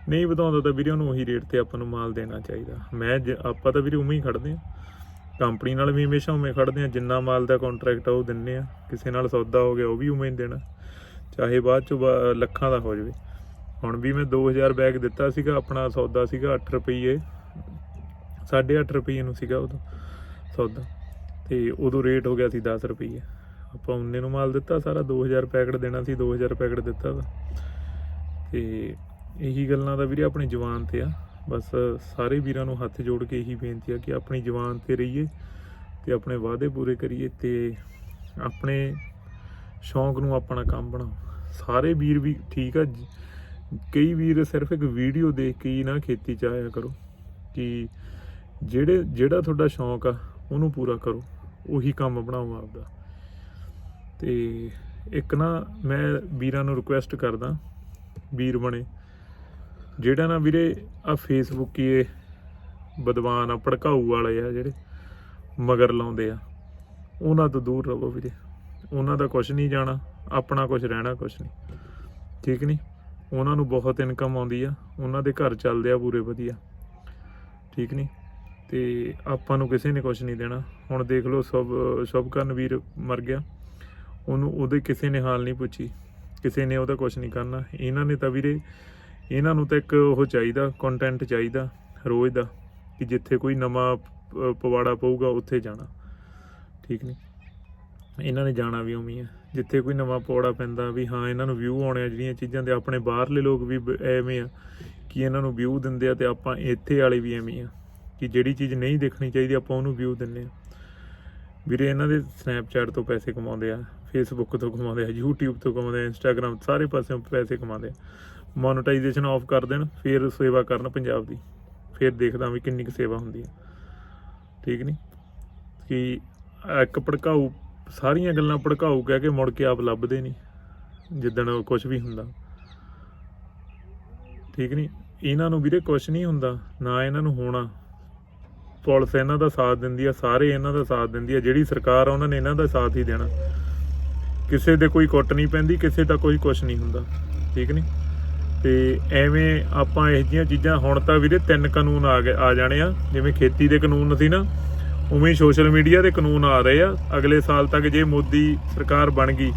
Speaker 1: ਨਹੀਂ ਵਧਾਉਂਦਾ ਤਾਂ ਵੀਰੇ ਉਹਨੂੰ ਉਹੀ ਰੇਟ ਤੇ ਆਪਾਂ ਨੂੰ ਮਾਲ ਦੇਣਾ ਚਾਹੀਦਾ। ਮੈਂ ਜ- ਆਪਾਂ ਤਾਂ ਵੀਰੇ ਉਵੇਂ ਹੀ ਖੜਦੇ ਆ ਕੰਪਨੀ ਨਾਲ ਵੀ ਹਮੇਸ਼ਾ ਉਵੇਂ ਖੜਦੇ ਆ ਜਿੰਨਾ ਮਾਲ ਦਾ ਕੰਟਰੈਕਟ ਆ ਉਹ ਦਿੰਨੇ ਆ। ਕਿਸੇ ਨਾਲ ਸੌਦਾ ਹੋ ਗਿਆ, ਉਹ ਵੀ ਉਵੇਂ ਹੀ ਦੇਣਾ। ਚਾਹੇ ਬਾਅਦ ਚ ਬਾ- ਲੱਖਾਂ ਦਾ ਹੋ ਜਾਵੇ। ਹੁਣ ਵੀ ਮੈਂ 2000 ਬੈਗ ਦਿੱਤਾ ਸੀਗਾ, ਆਪਣਾ ਸੌਦਾ ਸੀਗਾ 8 ਰੁਪਏ 8.5 ਰੁਪਏ ਨੂੰ ਸੀਗਾ ਉਦੋਂ ਸੌਦਾ। ਤੇ ਉਦੋਂ ਰੇਟ ਹੋ ਗਿਆ ਸੀ 10 ਰੁਪਏ ਆਪਾਂ ਉਹਨੇ ਨੂੰ ਮਾਲ ਦਿੱਤਾ, ਸਾਰਾ 2000 ਪੈਕਟ ਦੇਣਾ ਸੀ 2000 ਪੈਕਟ ਦਿੱਤਾ ਵਾ। ਤੇ ਇਹੀ ਗੱਲਾਂ ਦਾ ਵੀਰੇ ਆਪਣੀ ਜਵਾਨ ਤੇ ਆ। ਬਸ ਸਾਰੇ ਵੀਰਾਂ ਨੂੰ ਹੱਥ ਜੋੜ ਕੇ ਇਹੀ ਬੇਨਤੀ ਆ ਕਿ ਆਪਣੀ ਜਵਾਨ ਤੇ ਰਹੀਏ ਤੇ ਆਪਣੇ ਵਾਅਦੇ ਪੂਰੇ ਕਰੀਏ ਤੇ ਆਪਣੇ ਸ਼ੌਂਕ ਨੂੰ ਆਪਣਾ ਕੰਮ ਬਣਾਓ। ਸਾਰੇ ਵੀਰ ਵੀ ਠੀਕ ਆ ਕਈ ਵੀਰ ਸਿਰਫ ਇੱਕ ਵੀਡੀਓ ਦੇਖ ਕੇ ਹੀ ਨਾ ਖੇਤੀ ਚ ਆਇਆ ਕਰੋ ਕਿ ਜਿਹੜੇ, ਜਿਹੜਾ ਤੁਹਾਡਾ ਸ਼ੌਂਕ ਆ, ਉਹਨੂੰ ਪੂਰਾ ਕਰੋ। ਉਹੀ ਕੰਮ ਬਣਾਓ ਆਪਦਾ। ਤੇ ਇੱਕ ਨਾ ਮੈਂ ਵੀਰਾਂ ਨੂੰ ਰਿਕੁਐਸਟ ਕਰਦਾ, ਵੀਰ ਬਣੇ। ਜਿਹੜਾ ਨਾ ਵੀਰੇ ਆ ਫੇਸਬੁੱਕ ਇਹ ਬਦਵਾਨ ਆ, ਭੜਕਾਊ ਵਾਲੇ ਆ ਜਿਹੜੇ, ਮਗਰ ਲਾਉਂਦੇ ਆ। ਉਹਨਾਂ ਤੋਂ ਦੂਰ ਰਹੋ ਵੀਰੇ। ਉਹਨਾਂ ਦਾ ਕੁਝ ਨਹੀਂ ਜਾਣਾ, ਆਪਣਾ ਕੁਝ ਰਹਿਣਾ ਕੁਝ ਨਹੀਂ। ਠੀਕ ਨਹੀਂ ਉਹਨਾਂ ਨੂੰ ਬਹੁਤ ਇਨਕਮ ਆਉਂਦੀ ਆ, ਉਹਨਾਂ ਦੇ ਘਰ ਚੱਲਦੇ ਆ ਪੂਰੇ ਵਧੀਆ। ਠੀਕ ਨਹੀਂ ਤੇ ਆਪਾਂ ਨੂੰ ਕਿਸੇ ਨੇ ਕੁਝ ਨਹੀਂ ਦੇਣਾ। ਹੁਣ ਦੇਖ ਲਓ, ਸਭ, ਸ਼ਭ ਕਰਨ ਵੀਰ ਮਰ ਗਿਆ। ਉਹਨੂੰ, ਉਹਦੇ ਕਿਸੇ ਨੇ ਹਾਲ ਨਹੀਂ ਪੁੱਛੀ। ਕਿਸੇ ਨੇ ਉਹਦਾ ਕੁਝ ਨਹੀਂ ਕਰਨਾ। ਇਹਨਾਂ ਨੇ ਤਾਂ ਵੀਰੇ, ਇਹਨਾਂ ਨੂੰ ਤਾਂ ਇੱਕ ਉਹ ਚਾਹੀਦਾ ਕੰਟੈਂਟ ਚਾਹੀਦਾ, ਰੋਜ਼ ਦਾ, ਕਿ ਜਿੱਥੇ ਕੋਈ ਨਵਾਂ ਪ- ਪਵਾੜਾ ਪਊਗਾ, ਉੱਥੇ ਜਾਣਾ। ਠੀਕ ਨਹੀਂ ਇਹਨਾਂ ਨੇ ਜਾਣਾ ਵੀ ਉਵੇਂ ਆ। ਜਿੱਥੇ ਕੋਈ ਨਵਾਂ ਪੌੜਾ ਪੈਂਦਾ ਵੀ ਹਾਂ, ਇਹਨਾਂ ਨੂੰ ਵਿਊ ਆਉਣੇ ਆ ਜਿਹੜੀਆਂ ਚੀਜ਼ਾਂ ਦੇ ਆਪਣੇ ਬਾਹਰਲੇ ਲੋਕ ਵੀ ਐਵੇਂ ਆ ਕਿ ਇਹਨਾਂ ਨੂੰ ਵਿਊ ਦਿੰਦੇ ਆ ਤੇ ਆਪਾਂ ਇੱਥੇ ਵਾਲੇ ਵੀ ਐਵੇਂ ਆ ਕਿ ਜਿਹੜੀ ਚੀਜ਼ ਨਹੀਂ ਦੇਖਣੀ ਚਾਹੀਦੀ, ਆਪਾਂ ਉਹਨੂੰ ਵਿਊ ਦਿੰਦੇ ਆ। ਵੀਰੇ, ਇਹਨਾਂ ਦੇ ਸਨੈਪਚੈਟ ਤੋਂ ਪੈਸੇ ਕਮਾਉਂਦੇ ਆ ਫੇਸਬੁੱਕ ਤੋਂ ਕਮਾਉਂਦੇ ਆ, YouTube ਤੋਂ ਕਮਾਉਂਦੇ ਆ ਇੰਸਟਾਗ੍ਰam ਸਾਰੇ ਪਾਸਿਓਂ ਪੈਸੇ ਕਮਾਉਂਦੇ ਆ। ਮੋਨੇਟਾਈਜੇਸ਼ਨ ਆਫ ਕਰ ਦੇਣ, ਫਿਰ ਸੇਵਾ ਕਰਨ ਪੰਜਾਬ ਦੀ। ਫਿਰ ਦੇਖਦਾ ਵੀ ਕਿੰਨੀ ਕੁ ਸੇਵਾ ਹੁੰਦੀ ਹੈ ਠੀਕ ਨਹੀਂ ਕਿ ਇੱਕ ਭੜਕਾਊ ਸਾਰੀਆਂ ਗੱਲਾਂ ਭੜਕਾਊ ਕਹਿ ਕੇ ਮੁੜ ਕੇ ਆਪ ਲੱਭਦੇ ਨਹੀਂ, ਜਿੱਦਣ ਕੁਝ ਵੀ ਹੁੰਦਾ। ਠੀਕ ਨਹੀਂ? ਇਹਨਾਂ ਨੂੰ ਵੀਰੇ ਕੁਝ ਨਹੀਂ ਹੁੰਦਾ, ਨਾ ਇਹਨਾਂ ਨੂੰ ਹੋਣਾ। ਪੁਲਿਸ ਇਹਨਾਂ ਦਾ ਸਾਥ ਦਿੰਦੀ ਆ, ਸਾਰੇ ਇਹਨਾਂ ਦਾ ਸਾਥ ਦਿੰਦੀ ਆ, ਜਿਹੜੀ ਸਰਕਾਰ ਆ, ਉਹਨਾਂ ਨੇ ਇਹਨਾਂ ਦਾ ਸਾਥ ਹੀ ਦੇਣਾ। ਕਿਸੇ ਦੇ ਕੋਈ ਕੁੱਟ ਨਹੀਂ ਪੈਂਦੀ, ਕਿਸੇ ਦਾ ਕੋਈ ਕੁਝ ਨਹੀਂ ਹੁੰਦਾ। ਠੀਕ ਨਹੀਂ? ਤੇ ਐਵੇਂ ਆਪਾਂ ਇਹ ਜਿਹੀਆਂ ਚੀਜ਼ਾਂ ਹੁਣ ਤਾਂ ਵੀਰੇ ਤਿੰਨ ਕਾਨੂੰਨ ਆ ਗਏ, ਆ ਜਾਣੇ ਆ। ਜਿਵੇਂ ਖੇਤੀ ਦੇ ਕਾਨੂੰਨ ਸੀ ਨਾ ਉਵੇਂ ਸੋਸ਼ਲ ਮੀਡੀਆ ਦੇ ਕਾਨੂੰਨ ਆ ਰਹੇ ਆ। ਅਗਲੇ ਸਾਲ ਤੱਕ ਜੇ ਮੋਦੀ ਸਰਕਾਰ ਬਣ ਗਈ,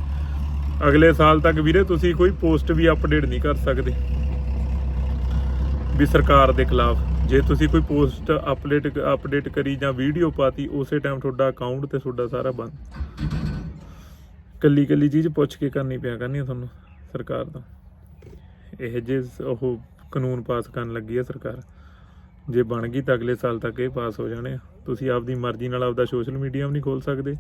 Speaker 1: ਅਗਲੇ ਸਾਲ ਤੱਕ ਵੀਰੇ ਤੁਸੀਂ ਕੋਈ ਪੋਸਟ ਵੀ ਅਪਡੇਟ ਨਹੀਂ ਕਰ ਸਕਦੇ। ਵੀ ਸਰਕਾਰ ਦੇ ਖਿਲਾਫ। ਜੇ ਤੁਸੀਂ ਕੋਈ ਪੋਸਟ ਅਪਡੇਟ ਅਪਡੇਟ ਕਰੀ ਜਾਂ ਵੀਡੀਓ ਪਾਤੀ, ਉਸੇ ਟਾਈਮ ਤੁਹਾਡਾ ਅਕਾਊਂਟ ਤੇ ਤੁਹਾਡਾ ਸਾਰਾ ਬੰਦ। ਕੱਲੀ ਕੱਲੀ ਚੀਜ਼ ਪੁੱਛ ਕੇ ਕਰਨੀ ਪਿਆ ਕਰਨੀ ਤੁਹਾਨੂੰ ਸਰਕਾਰ ਦਾ ਇਹ ਜੇ ਉਹ ਕਾਨੂੰਨ ਪਾਸ ਕਰਨ ਲੱਗੀ ਆ ਸਰਕਾਰ। ਜੇ ਬਣ ਗਈ ਤਾਂ ਅਗਲੇ ਸਾਲ ਤੱਕ ਇਹ ਪਾਸ ਹੋ ਜਾਣੇ ਆ। ਤੁਸੀਂ ਆਪਦੀ ਮਰਜ਼ੀ ਨਾਲ ਆਪਦਾ ਸੋਸ਼ਲ ਮੀਡੀਆ ਵੀ ਨਹੀਂ ਖੋਲ ਸਕਦੇ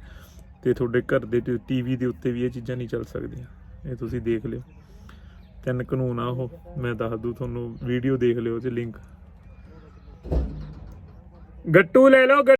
Speaker 1: ਤੇ ਤੁਹਾਡੇ ਘਰ ਦੇ ਟੀਵੀ ਦੇ ਉੱਤੇ ਵੀ ਇਹ ਚੀਜ਼ਾਂ ਨਹੀਂ ਚੱਲ ਸਕਦੀਆਂ। ਇਹ ਤੁਸੀਂ ਦੇਖ ਲਿਓ। ਤਿੰਨ ਕਾਨੂੰਨ ਆ ਉਹ। ਮੈਂ ਦੱਸ ਦੂ ਤੁਹਾਨੂੰ, ਵੀਡੀਓ ਦੇਖ ਲਿਓ ਤੇ ਲਿੰਕ ਗੱਟੂ ਲੈ ਲਓ